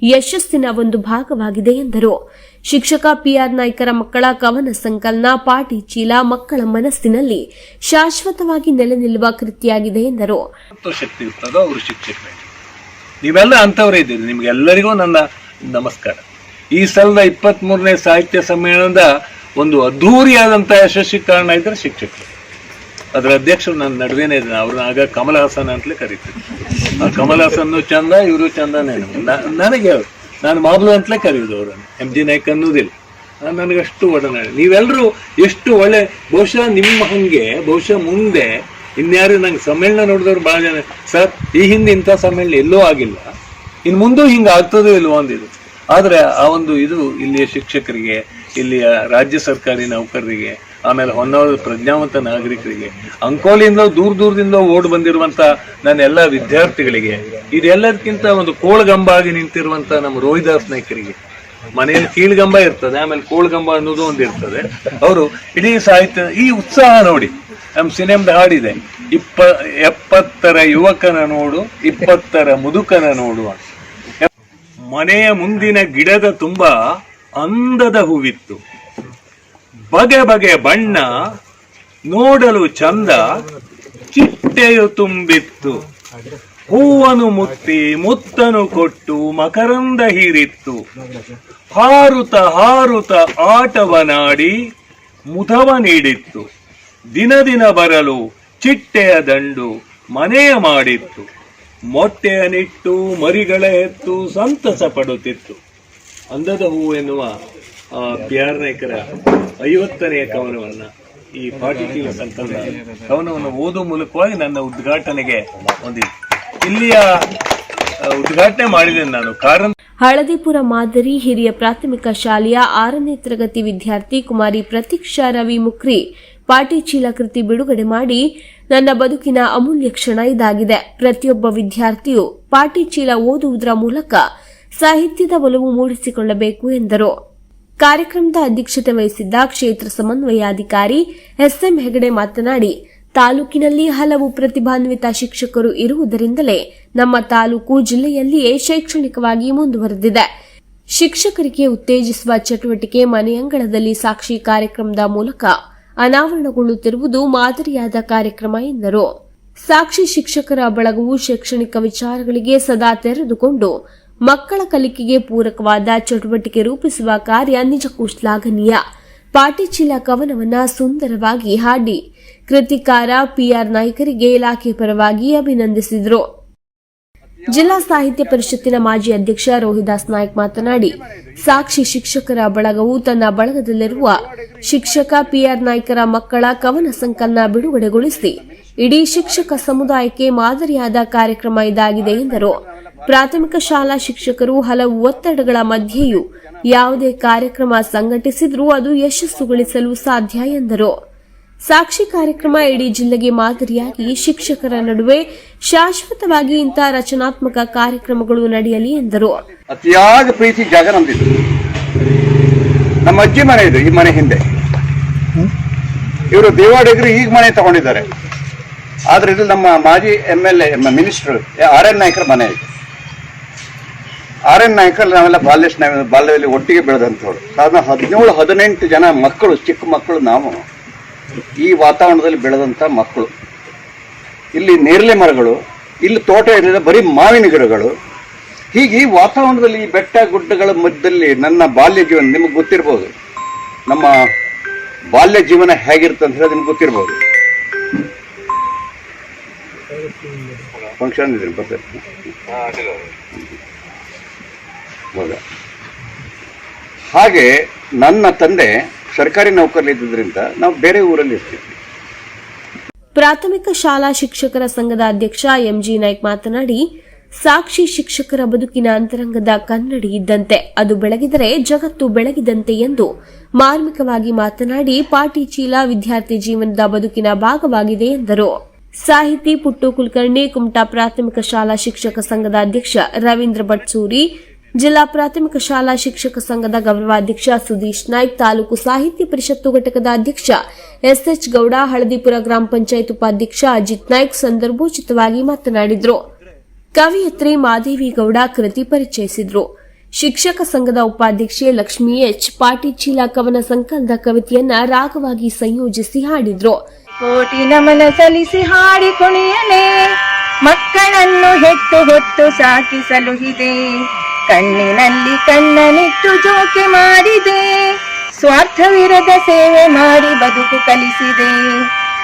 ಯಶಸ್ಸಿನ ಒಂದು ಭಾಗವಾಗಿದೆ ಎಂದರು. ಶಿಕ್ಷಕ ಪಿಆರ್ ನಾಯ್ಕರ ಮಕ್ಕಳ ಕವನ ಸಂಕಲನ, ಪಾಟಿ ಚೀಲ, ಮಕ್ಕಳ ಮನಸ್ಸಿನಲ್ಲಿ ಶಾಶ್ವತವಾಗಿ ನೆಲೆ ನಿಲ್ಲುವ ಕೃತಿಯಾಗಿದೆ ಎಂದರು. ಅವರು ಶಿಕ್ಷಕರೇ. ನೀವೆಲ್ಲ ಅಂತವರೇ ಇದ್ದೀರಿ. ನಿಮ್ಗೆಲ್ಲರಿಗೂ ನನ್ನ ನಮಸ್ಕಾರ. ಈ ಸಲದ ಇಪ್ಪತ್ತ್ ಮೂರನೇ ಸಾಹಿತ್ಯ ಸಮ್ಮೇಳನದ ಒಂದು ಅದ್ಧೂರಿಯಾದಂತಹ ಯಶಸ್ವಿ ಕಾರಣ ಇದ್ರೆ ಶಿಕ್ಷಕರು. ಅದರ ಅಧ್ಯಕ್ಷರು ನನ್ನ ನಡುವೆನೇ ಇದ್ದಾನೆ ಅವ್ರನ್ನ ಆಗ ಕಮಲ ಹಾಸನ್ ಅಂತಲೇ ಕರೀತೀನಿ ಆ ಕಮಲ ಹಾಸನ್ ಚಂದ, ಇವರು ಚಂದನೇ ನನಗೆ. ನಾನು ಮಾಬ್ಲು ಅಂತಲೇ ಕರೆಯೋದು ಅವರನ್ನು. ಎಂ ಜಿ ನಾಯ್ಕ ಅನ್ನೋದಿಲ್ಲ. ನಾನ್ ನನಗಷ್ಟು ಒಡನಾಡಿ ನೀವೆಲ್ಲರೂ ಎಷ್ಟು ಒಳ್ಳೆ, ಬಹುಶಃ ನಿಮ್ಮ ಹಂಗೆ, ಬಹುಶಃ ಮುಂದೆ ಇನ್ಯಾರು ನಂಗೆ ಸಮ್ಮೇಳನ ನೋಡಿದವ್ರು ಭಾಳ ಜನ. ಸರ್, ಈ ಹಿಂದೆ ಇಂಥ ಸಮ್ಮೇಳನ ಎಲ್ಲೂ ಆಗಿಲ್ಲ. ಇನ್ನು ಮುಂದೂ ಹಿಂಗೆ ಆಗ್ತದೋ ಇಲ್ವೋ ಇದು. ಆದರೆ ಆ ಒಂದು ಇದು ಇಲ್ಲಿಯ ಶಿಕ್ಷಕರಿಗೆ, ಇಲ್ಲಿಯ ರಾಜ್ಯ ಸರ್ಕಾರಿ ನೌಕರರಿಗೆ ಆಮೇಲೆ ಹೊನ್ನಾವರದ ಪ್ರಜ್ಞಾವಂತ ನಾಗರಿಕರಿಗೆ, ಅಂಕೋಲಿಯಿಂದ ದೂರ ದೂರದಿಂದ ಓಡ್ ಬಂದಿರುವಂತ ನನ್ನ ಎಲ್ಲ ವಿದ್ಯಾರ್ಥಿಗಳಿಗೆ, ಇದೆಲ್ಲದಕ್ಕಿಂತ ಒಂದು ಕೋಳ್ಗಂಬ ಆಗಿ ನಿಂತಿರುವಂತ ನಮ್ಮ ರೋಹಿದಾಸ್ ನಾಯ್ಕರಿಗೆ ಮನೆಯಲ್ಲಿ ಕೀಳ್ಗಂಬ ಇರ್ತದೆ, ಆಮೇಲೆ ಕೋಳ್ಗಂಬ ಅನ್ನೋದು ಒಂದು ಇರ್ತದೆ. ಅವರು ಇಡೀ ಸಾಹಿತ್ಯ ಈ ಉತ್ಸಾಹ ನೋಡಿ, ನಮ್ಮ ಸಿನಿಮಾದ ಹಾಡಿದೆ, ಇಪ್ಪ, ಎಪ್ಪತ್ತರ ಯುವಕನ ನೋಡು, ಇಪ್ಪತ್ತರ ಮುದುಕನ ನೋಡು ಮನೆಯ ಮುಂದಿನ ಗಿಡದ ತುಂಬ ಅಂದದ ಹೂವಿತ್ತು. ಬಗೆ ಬಗೆ ಬಣ್ಣ, ನೋಡಲು ಚಂದ, ಚಿಟ್ಟೆಯು ತುಂಬಿತ್ತು. ಹೂವನು ಮುತ್ತಿ, ಮುತ್ತನು ಕೊಟ್ಟು ಮಕರಂದ ಹೀರಿತ್ತು. ಹಾರುತ ಹಾರುತ ಆಟವನಾಡಿ ಮುದವ ನೀಡಿತ್ತು. ದಿನ ದಿನ ಬರಲು ಚಿಟ್ಟೆಯ ದಂಡು ಮನೆಯ ಮಾಡಿತ್ತು. ಮೊಟ್ಟೆಯ ನಿಟ್ಟು ಮರಿಗಳ ಎತ್ತು ಸಂತಸ ಪಡುತ್ತಿತ್ತು. ಅಂದದ ಹೂವು ಎನ್ನುವ ಪಿ ಆರ್ ನಾಯ್ಕರ ಐವತ್ತನೆಯ ಕವನವನ್ನ ಈ ಪಾಟಿಚೀಲ ಸಂಕಲನ ಕವನವನ್ನು ಓದುವ ಮೂಲಕವಾಗಿ ನನ್ನ ಉದ್ಘಾಟನೆಗೆ ಒಂದು ಇಲ್ಲಿಯ ಉದ್ಘಾಟನೆ ಮಾಡಿದ್ದೇನೆ ನಾನು. ಕಾರಣ ಹಳದಿಪುರ ಮಾದರಿ ಹಿರಿಯ ಪ್ರಾಥಮಿಕ ಶಾಲೆಯ ಆರನೇ ತರಗತಿ ವಿದ್ಯಾರ್ಥಿ ಕುಮಾರಿ ಪ್ರತೀಕ್ಷಾ ರವಿ ಮುಕ್ರಿ ಪಾಟಿಚೀಲ ಕೃತಿ ಬಿಡುಗಡೆ ಮಾಡಿ ನನ್ನ ಬದುಕಿನ ಅಮೂಲ್ಯ ಕ್ಷಣ ಇದಾಗಿದೆ. ಪ್ರತಿಯೊಬ್ಬ ವಿದ್ಯಾರ್ಥಿಯು ಪಾಟಿಚೀಲ ಓದುವುದರ ಮೂಲಕ ಸಾಹಿತ್ಯದ ಒಲವು ಮೂಡಿಸಿಕೊಳ್ಳಬೇಕು ಎಂದರು. ಕಾರ್ಯಕ್ರಮದ ಅಧ್ಯಕ್ಷತೆ ವಹಿಸಿದ್ದ ಕ್ಷೇತ್ರ ಸಮನ್ವಯಾಧಿಕಾರಿ ಎಸ್ಎಂ ಹೆಗಡೆ ಮಾತನಾಡಿ, ತಾಲೂಕಿನಲ್ಲಿ ಹಲವು ಪ್ರತಿಭಾನ್ವಿತ ಶಿಕ್ಷಕರು ಇರುವುದರಿಂದಲೇ ನಮ್ಮ ತಾಲೂಕು ಜಿಲ್ಲೆಯಲ್ಲಿಯೇ ಶೈಕ್ಷಣಿಕವಾಗಿ ಮುಂದುವರೆದಿದೆ. ಶಿಕ್ಷಕರಿಗೆ ಉತ್ತೇಜಿಸುವ ಚಟುವಟಿಕೆ ಮನೆಯಂಗಳದಲ್ಲಿ ಸಾಕ್ಷಿ ಕಾರ್ಯಕ್ರಮದ ಮೂಲಕ ಅನಾವರಣಗೊಳ್ಳುತ್ತಿರುವುದು ಮಾದರಿಯಾದ ಕಾರ್ಯಕ್ರಮ ಎಂದರು. ಸಾಕ್ಷಿ ಶಿಕ್ಷಕರ ಬಳಗವು ಶೈಕ್ಷಣಿಕ ವಿಚಾರಗಳಿಗೆ ಸದಾ ತೆರೆದುಕೊಂಡು ಮಕ್ಕಳ ಕಲಿಕೆಗೆ ಪೂರಕವಾದ ಚಟುವಟಿಕೆ ರೂಪಿಸುವ ಕಾರ್ಯ ನಿಜಕ್ಕೂ ಶ್ಲಾಘನೀಯ ಪಾಟಿಚೀಲ ಕವನವನ್ನ ಸುಂದರವಾಗಿ ಹಾಡಿ. ಕೃತಿಕಾರ, ಪಿಆರ್ ನಾಯ್ಕರಿಗೆ ಇಲಾಖೆ ಪರವಾಗಿ ಅಭಿನಂದಿಸಿದರು. ಜಿಲ್ಲಾ ಸಾಹಿತ್ಯ ಪರಿಷತ್ತಿನ ಮಾಜಿ ಅಧ್ಯಕ್ಷ ರೋಹಿದಾಸ್ ನಾಯ್ಕ್ ಮಾತನಾಡಿ, ಸಾಕ್ಷಿ ಶಿಕ್ಷಕರ ಬಳಗವು ತನ್ನ ಬಳಗದಲ್ಲಿರುವ ಶಿಕ್ಷಕ, ಪಿಆರ್ ನಾಯ್ಕರ ಮಕ್ಕಳ ಕವನ ಸಂಕಲನ ಬಿಡುಗಡೆಗೊಳಿಸಿ, ಇಡೀ ಶಿಕ್ಷಕ ಸಮುದಾಯಕ್ಕೆ ಮಾದರಿಯಾದ ಕಾರ್ಯಕ್ರಮ ಇದಾಗಿದೆ ಎಂದರು. ಪ್ರಾಥಮಿಕ ಶಾಲಾ ಶಿಕ್ಷಕರು ಹಲವು ಒತ್ತಡಗಳ ಮಧ್ಯೆಯೂ ಯಾವುದೇ ಕಾರ್ಯಕ್ರಮ ಸಂಘಟಿಸಿದ್ರೂ ಅದು ಯಶಸ್ಸುಗೊಳಿಸಲು ಸಾಧ್ಯ ಎಂದರು. ಸಾಕ್ಷಿ ಕಾರ್ಯಕ್ರಮ ಇಡೀ ಜಿಲ್ಲೆಗೆ ಮಾದರಿಯಾಗಿ ಶಿಕ್ಷಕರ ನಡುವೆ ಶಾಶ್ವತವಾಗಿ ಇಂತಹ ರಚನಾತ್ಮಕ ಕಾರ್ಯಕ್ರಮಗಳು ನಡೆಯಲಿ ಎಂದರು. ಅತಿಯಾದ ಪ್ರೀತಿ ಜಾಗ ನಮ್ದಿದ್ದು ನಮ್ಮ ಅಜ್ಜಿ ಮನೆ ಇದು, ಈ ಮನೆ ಹಿಂದೆ. ಇವರು ದೇವಾಡಿಗರು ಈಗ ಮನೆ ತಗೊಂಡಿದ್ದಾರೆ. ಆದ್ರೆ ಇದು ನಮ್ಮ ಮಾಜಿ M L A minister R N ನಾಯಕರ ಮನೆ ಇದು. ಆರ್ ಎನ್ ನಾಯ್ಕರ್ ನಾವೆಲ್ಲ ಬಾಲ್ಯ ಬಾಲ್ಯದಲ್ಲಿ ಒಟ್ಟಿಗೆ ಬೆಳೆದಂಥವ್ರು. ಸಾಧಾರಣ ಹದಿನೇಳು, ಹದಿನೆಂಟು ಜನ ಮಕ್ಕಳು, ಚಿಕ್ಕ ಮಕ್ಕಳು ನಾವು. ಈ ವಾತಾವರಣದಲ್ಲಿ ಬೆಳೆದಂಥ ಮಕ್ಕಳು. ಇಲ್ಲಿ ನೇರಳೆ ಮರಗಳು, ಇಲ್ಲಿ ತೋಟ ಇರಲಿಲ್ಲ ಬರೀ ಮಾವಿನ ಗಿಡಗಳು. ಹೀಗೆ ಈ ವಾತಾವರಣದಲ್ಲಿ ಈ ಬೆಟ್ಟ ಗುಡ್ಡಗಳ ಮಧ್ಯದಲ್ಲಿ ನನ್ನ ಬಾಲ್ಯ ಜೀವನ ನಿಮಗೆ ಗೊತ್ತಿರ್ಬೋದು. ನಮ್ಮ ಬಾಲ್ಯ ಜೀವನ ಹೇಗಿರುತ್ತೆ ಅಂತ ಹೇಳಿ ನಿಮ್ಗೆ ಗೊತ್ತಿರ್ಬೋದು. ಫಂಕ್ಷನ್ ಇದೆ ಬರ್ತೇನೆ ಹೌದಾ ಹಾಗೆ ನನ್ನ ತಂದೆ ಸರ್ಕಾರಿ ನೌಕರಲ್ಲಿ ಇದ್ದಿದ್ದರಿಂದ ನಾವು ಬೇರೆ ಊರಲ್ಲಿ ಇರ್ತೀವಿ. ಪ್ರಾಥಮಿಕ ಶಾಲಾ ಶಿಕ್ಷಕರ ಸಂಘದ ಅಧ್ಯಕ್ಷ ಎಂಜಿ ನಾಯ್ಕ್ ಮಾತನಾಡಿ, ಸಾಕ್ಷಿ ಶಿಕ್ಷಕರ ಬದುಕಿನ ಅಂತರಂಗದ ಕನ್ನಡಿ ಇದ್ದಂತೆ, ಅದು ಬೆಳಗಿದರೆ ಜಗತ್ತು ಬೆಳಗಿದಂತೆ ಎಂದು ಮಾರ್ಮಿಕವಾಗಿ ಮಾತನಾಡಿ ಪಾಟಿ ಚೀಲ ವಿದ್ಯಾರ್ಥಿ ಜೀವನದ ಬದುಕಿನ ಭಾಗವಾಗಿದೆ ಎಂದರು. ಸಾಹಿತಿ ಪುಟ್ಟು ಕುಲಕರ್ಣಿ, ಕುಮಟಾ ಪ್ರಾಥಮಿಕ ಶಾಲಾ ಶಿಕ್ಷಕ ಸಂಘದ ಅಧ್ಯಕ್ಷ ರವೀಂದ್ರ ಭಟ್ಸೂರಿ ಜಿಲ್ಲಾ ಪ್ರಾಥಮಿಕ ಶಾಲಾ ಶಿಕ್ಷಕ ಸಂಘದ ಗೌರವಾಧ್ಯಕ್ಷ ಸುದೀಶ್ ನಾಯ್ಕ್, ತಾಲೂಕು ಸಾಹಿತ್ಯ ಪರಿಷತ್ತು ಘಟಕದ ಅಧ್ಯಕ್ಷ ಎಸ್ಎಚ್ ಗೌಡ, ಹಳದಿಪುರ ಗ್ರಾಮ ಪಂಚಾಯತ್ ಉಪಾಧ್ಯಕ್ಷ ಅಜಿತ್ ನಾಯ್ಕ್ ಸಂದರ್ಭೋಚಿತವಾಗಿ ಮಾತನಾಡಿದರು. ಕವಿಯತ್ರಿ ಮಾದೇವಿ ಗೌಡ ಕೃತಿ ಪರಿಚಯಿಸಿದರು. ಶಿಕ್ಷಕ ಸಂಘದ ಉಪಾಧ್ಯಕ್ಷೆ ಲಕ್ಷ್ಮಿ ಎಚ್, ಪಾಟೀಚೀಲ ಕವನ ಸಂಕಲನದ ಕವಿತೆಯನ್ನ ರಾಗವಾಗಿ ಸಂಯೋಜಿಸಿ ಹಾಡಿದ್ರು. ಕೋಟಿ ನಮನ ಸಲ್ಲಿಸಿ ಹಾಡಿ ಕುಣಿಯಲೇ, ಮಕ್ಕಳನ್ನು ಹೆತ್ತು ಹೊತ್ತು ಸಾಕಿಸಲು ಇದೆ. ಕಣ್ಣಿನಲ್ಲಿ ಕಣ್ಣನಿಟ್ಟು ಜೋಕೆ ಮಾಡಿದೆ. ಸ್ವಾರ್ಥವಿರದ ಸೇವೆ ಮಾಡಿ ಬದುಕು ಕಲಿಸಿದೆ.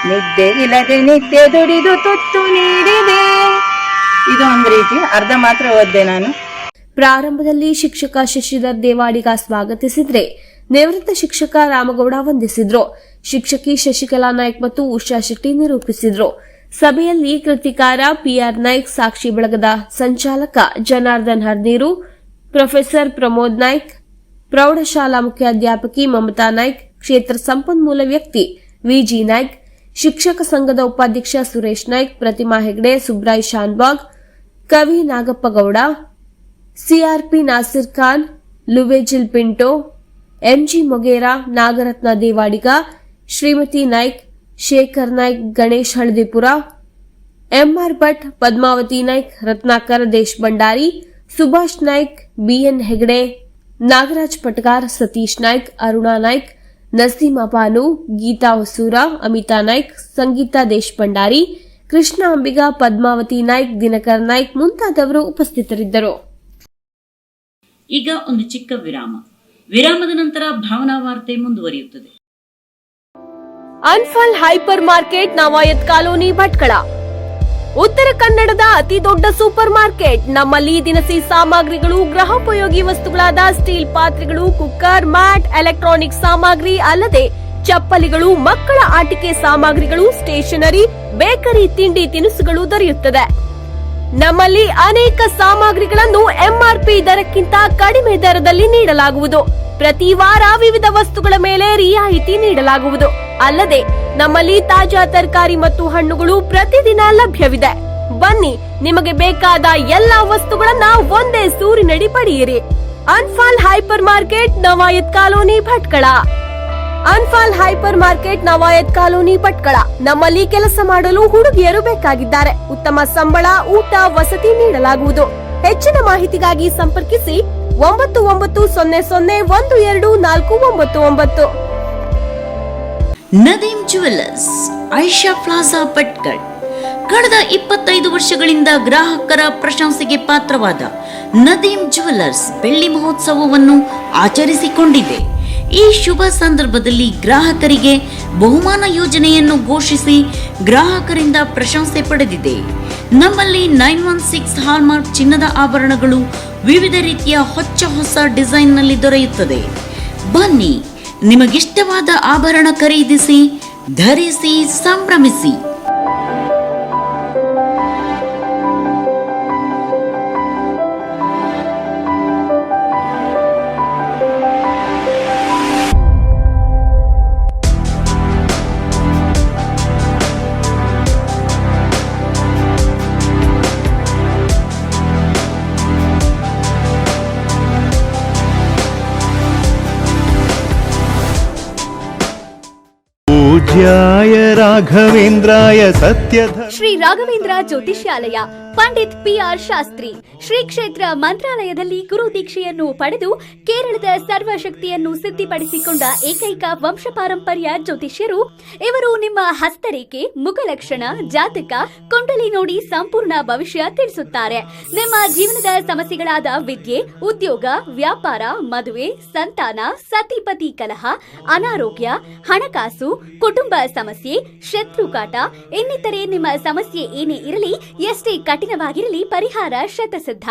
ನಿದ್ದೆ ಇಲ್ಲದೆ ನಿದ್ದೆ ದುಡಿದು ತುತ್ತು ನೀಡಿದೆ. ಇದು ಒಂದು ರೀತಿ ಅರ್ಧ ಮಾತ್ರ ಓದ್ದೆ ನಾನು. ಪ್ರಾರಂಭದಲ್ಲಿ ಶಿಕ್ಷಕ ಶಶಿಧರ್ ದೇವಾಡಿಗ ಸ್ವಾಗತಿಸಿದ್ರೆ ನಿವೃತ್ತ ಶಿಕ್ಷಕ ರಾಮಗೌಡ ವಂದಿಸಿದ್ರು. ಶಿಕ್ಷಕಿ ಶಶಿಕಲಾ ನಾಯ್ಕ ಮತ್ತು ಉಷಾ ಶೆಟ್ಟಿ ನಿರೂಪಿಸಿದ್ರು. ಸಭೆಯಲ್ಲಿ ಕೃತಿಕಾರ ಪಿಆರ್ ನಾಯ್ಕ, ಸಾಕ್ಷಿ ಬಳಗದ ಸಂಚಾಲಕ ಜನಾರ್ದನ್ ಹರ್ನೀರು ಪ್ರೊಫೆಸರ್ ಪ್ರಮೋದ್ ನಾಯ್ಕ್, ಪ್ರೌಢಶಾಲಾ ಮುಖ್ಯಾಧ್ಯಾಪಕಿ ಮಮತಾ ನಾಯ್ಕ್, ಕ್ಷೇತ್ರ ಸಂಪನ್ಮೂಲ ವ್ಯಕ್ತಿ ವಿಜಿ ನಾಯ್ಕ್, ಶಿಕ್ಷಕ ಸಂಘದ ಉಪಾಧ್ಯಕ್ಷ ಸುರೇಶ್ ನಾಯ್ಕ್, ಪ್ರತಿಮಾ ಹೆಗ್ಡೆ, ಸುಬ್ರಾಯ್ ಶಾನ್ಬಾಗ್ ಕವಿ Nagappa Gowda, CRP Nasir Khan Luvejil Pinto M G Mogera, Nagaratna Devadiga, Shrimati Naik, Shekhar Naik, Ganesh Haldipur, M R Bhat, Padmavati Naik, Ratnakar Desh Bhandari Subhash Naik B N Hegde Nagaraj Patkar Satish Naik Aruna Naik Naseema Banu Geeta Hosur Amita Naik Sangeeta Desh Bhandari Krishna ಅಂಬಿಗ ಪದ್ಮಾವತಿ ನಾಯ್ಕ್ ದಿನಕರ್ ನಾಯ್ಕ್ ಮುಂತಾದವರು ಉಪಸ್ಥಿತರಿದ್ದರು. ಈಗ ಒಂದು ಚಿಕ್ಕ ವಿರಾಮ. ವಿರಾಮದ ನಂತರ ಭಾವನಾ ವಾರ್ತೆ ಮುಂದುವರಿಯುತ್ತದೆ. Anfal hypermarket Navayat colony Bhatkal. ಉತ್ತರ ಕನ್ನಡದ ಅತಿ ದೊಡ್ಡ ಸೂಪರ್ ಮಾರ್ಕೆಟ್. ನಮ್ಮಲ್ಲಿ ದಿನಸಿ ಸಾಮಗ್ರಿಗಳು, ಗೃಹೋಪಯೋಗಿ ವಸ್ತುಗಳಾದ ಸ್ಟೀಲ್ ಪಾತ್ರೆಗಳು, ಕುಕ್ಕರ್, ಮ್ಯಾಟ್, ಎಲೆಕ್ಟ್ರಾನಿಕ್ ಸಾಮಗ್ರಿ ಅಲ್ಲದೆ ಚಪ್ಪಲಿಗಳು, ಮಕ್ಕಳ ಆಟಿಕೆ ಸಾಮಗ್ರಿಗಳು, ಸ್ಟೇಷನರಿ, ಬೇಕರಿ, ತಿಂಡಿ ತಿನಿಸುಗಳು ದೊರೆಯುತ್ತದೆ. ನಮ್ಮಲ್ಲಿ ಅನೇಕ ಸಾಮಗ್ರಿಗಳನ್ನು ಎಂಆರ್ಪಿ ದರಕ್ಕಿಂತ ಕಡಿಮೆ ದರದಲ್ಲಿ ನೀಡಲಾಗುವುದು. ಪ್ರತಿ ವಾರ ವಿವಿಧ ವಸ್ತುಗಳ ಮೇಲೆ ರಿಯಾಯಿತಿ ನೀಡಲಾಗುವುದು. ಅಲ್ಲದೆ ನಮ್ಮಲ್ಲಿ ತಾಜಾ ತರಕಾರಿ ಮತ್ತು ಹಣ್ಣುಗಳು ಪ್ರತಿದಿನ ಲಭ್ಯವಿದೆ. ಬನ್ನಿ, ನಿಮಗೆ ಬೇಕಾದ ಎಲ್ಲಾ ವಸ್ತುಗಳನ್ನ ಒಂದೇ ಸೂರಿನಡಿ ಪಡೆಯಿರಿ. Anfal hypermarket Navayat colony Bhatkal. Anfal hypermarket Navayat colony Bhatkal. ನಮ್ಮಲ್ಲಿ ಕೆಲಸ ಮಾಡಲು ಹುಡುಗಿಯರು ಬೇಕಾಗಿದ್ದಾರೆ. ಉತ್ತಮ ಸಂಬಳ, ಊಟ, ವಸತಿ ನೀಡಲಾಗುವುದು. ಹೆಚ್ಚಿನ ಮಾಹಿತಿಗಾಗಿ ಸಂಪರ್ಕಿಸಿ ಒಂಬತ್ತು ಒಂಬತ್ತು ಸೊನ್ನೆ ಸೊನ್ನೆ ಒಂದು ಎರಡು ನಾಲ್ಕು ಒಂಬತ್ತು ಒಂಬತ್ತು. ನದೀಂ ಜುವೆಲ್ಲರ್ಸ್ ಐಷಾ ಪ್ಲಾಜಾ ಭಟ್ಕಳ್ ಕಳೆದ ಇಪ್ಪತ್ತೈದು ವರ್ಷಗಳಿಂದ ಗ್ರಾಹಕರ ಪ್ರಶಂಸೆಗೆ ಪಾತ್ರವಾದ ನದೀಂ ಜುವೆಲ್ಲರ್ಸ್ ಬೆಳ್ಳಿ ಮಹೋತ್ಸವವನ್ನು ಆಚರಿಸಿಕೊಂಡಿದೆ ಈ ಶುಭ ಸಂದರ್ಭದಲ್ಲಿ ಗ್ರಾಹಕರಿಗೆ ಬಹುಮಾನ ಯೋಜನೆಯನ್ನು ಘೋಷಿಸಿ ಗ್ರಾಹಕರಿಂದ ಪ್ರಶಂಸೆ ಪಡೆದಿದೆ. ನಮ್ಮಲ್ಲಿ ನೈನ್ ಒನ್ ಸಿಕ್ಸ್ ಹಾಲ್ಮಾರ್ಕ್ ಚಿನ್ನದ ಆಭರಣಗಳು ವಿವಿಧ ರೀತಿಯ ಹೊಚ್ಚ ಹೊಸ ಡಿಸೈನ್ನಲ್ಲಿ ದೊರೆಯುತ್ತದೆ. ಬನ್ನಿ ನಿಮಗಿಷ್ಟವಾದ ಆಭರಣ ಖರೀದಿಸಿ ಧರಿಸಿ ಸಂಭ್ರಮಿಸಿ. ರಾಘವೇಂದ್ರಾಯ ಸತ್ಯಧ ಶ್ರೀ ರಾಘವೇಂದ್ರ ಜ್ಯೋತಿಷ್ಯಾಲಯ ಪಂಡಿತ್ ಪಿ ಆರ್ ಶಾಸ್ತ್ರಿ. ಶ್ರೀ ಕ್ಷೇತ್ರ ಮಂತ್ರಾಲಯದಲ್ಲಿ ಗುರು ದೀಕ್ಷೆಯನ್ನು ಪಡೆದು ಕೇರಳದ ಸರ್ವಶಕ್ತಿಯನ್ನು ಸಿದ್ಧಿಪಡಿಸಿಕೊಂಡ ಏಕೈಕ ವಂಶ ಪಾರಂಪರ್ಯ ಜ್ಯೋತಿಷ್ಯರು, ಇವರು ನಿಮ್ಮ ಹಸ್ತರೇಖೆ, ಮುಖಲಕ್ಷಣ, ಜಾತಕ, ಕುಂಡಲಿ ನೋಡಿ ಸಂಪೂರ್ಣ ಭವಿಷ್ಯ ತಿಳಿಸುತ್ತಾರೆ. ನಿಮ್ಮ ಜೀವನದ ಸಮಸ್ಯೆಗಳಾದ ವಿದ್ಯೆ, ಉದ್ಯೋಗ, ವ್ಯಾಪಾರ, ಮದುವೆ, ಸಂತಾನ, ಸತಿಪತಿ ಕಲಹ, ಅನಾರೋಗ್ಯ, ಹಣಕಾಸು, ಕುಟುಂಬ ಸಮಸ್ಯೆ ಶತ್ರುಕಾಟ ಇನ್ನಿತರೆ ನಿಮ್ಮ ಸಮಸ್ಯೆ ಏನೇ ಇರಲಿ, ಎಷ್ಟೇ ಕಠಿಣವಾಗಿರಲಿ ಪರಿಹಾರ ಶತಸಿದ್ಧ.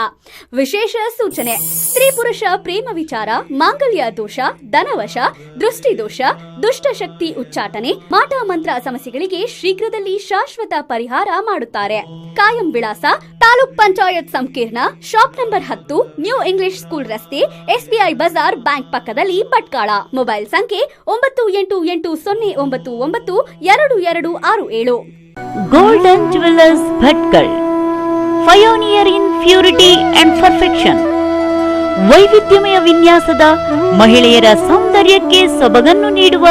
ವಿಶೇಷ ಸೂಚನೆ. ಸ್ತ್ರೀ ಪುರುಷ ಪ್ರೇಮ ವಿಚಾರ, ಮಾಂಗಲ್ಯ ದೋಷ, ಧನವಶ, ದೃಷ್ಟಿ ದೋಷ ದುಷ್ಟಶಕ್ತಿ ಉಚ್ಚಾಟನೆ, ಮಾಟ ಮಂತ್ರ ಸಮಸ್ಯೆಗಳಿಗೆ ಶೀಘ್ರದಲ್ಲಿ ಶಾಶ್ವತ ಪರಿಹಾರ ಮಾಡುತ್ತಾರೆ. ಕಾಯಂ ವಿಳಾಸ, ತಾಲೂಕ್ ಪಂಚಾಯತ್ ಸಂಕೀರ್ಣ, ಶಾಪ್ ನಂಬರ್ ಹತ್ತು, ನ್ಯೂ ಇಂಗ್ಲಿಷ್ ಸ್ಕೂಲ್ ರಸ್ತೆ, ಎಸ್ಬಿಐ ಬಜಾರ್ ಬ್ಯಾಂಕ್ ಪಕ್ಕದಲ್ಲಿ ಭಟ್ಕಾಳ ಮೊಬೈಲ್ ಸಂಖ್ಯೆ ಒಂಬತ್ತು ಎಂಟು ಎಂಟು ಸೊನ್ನೆ ಒಂಬತ್ತು ಒಂಬತ್ತು ಎರಡು ಎರಡು ಆರು ಏಳು. Golden jewellers Bhatkal pioneer in purity and perfection ವೈವಿಧ್ಯಮಯ ವಿನ್ಯಾಸದ ಮಹಿಳೆಯರ ಸೌಂದರ್ಯಕ್ಕೆ ಸೊಬಗನ್ನು ನೀಡುವ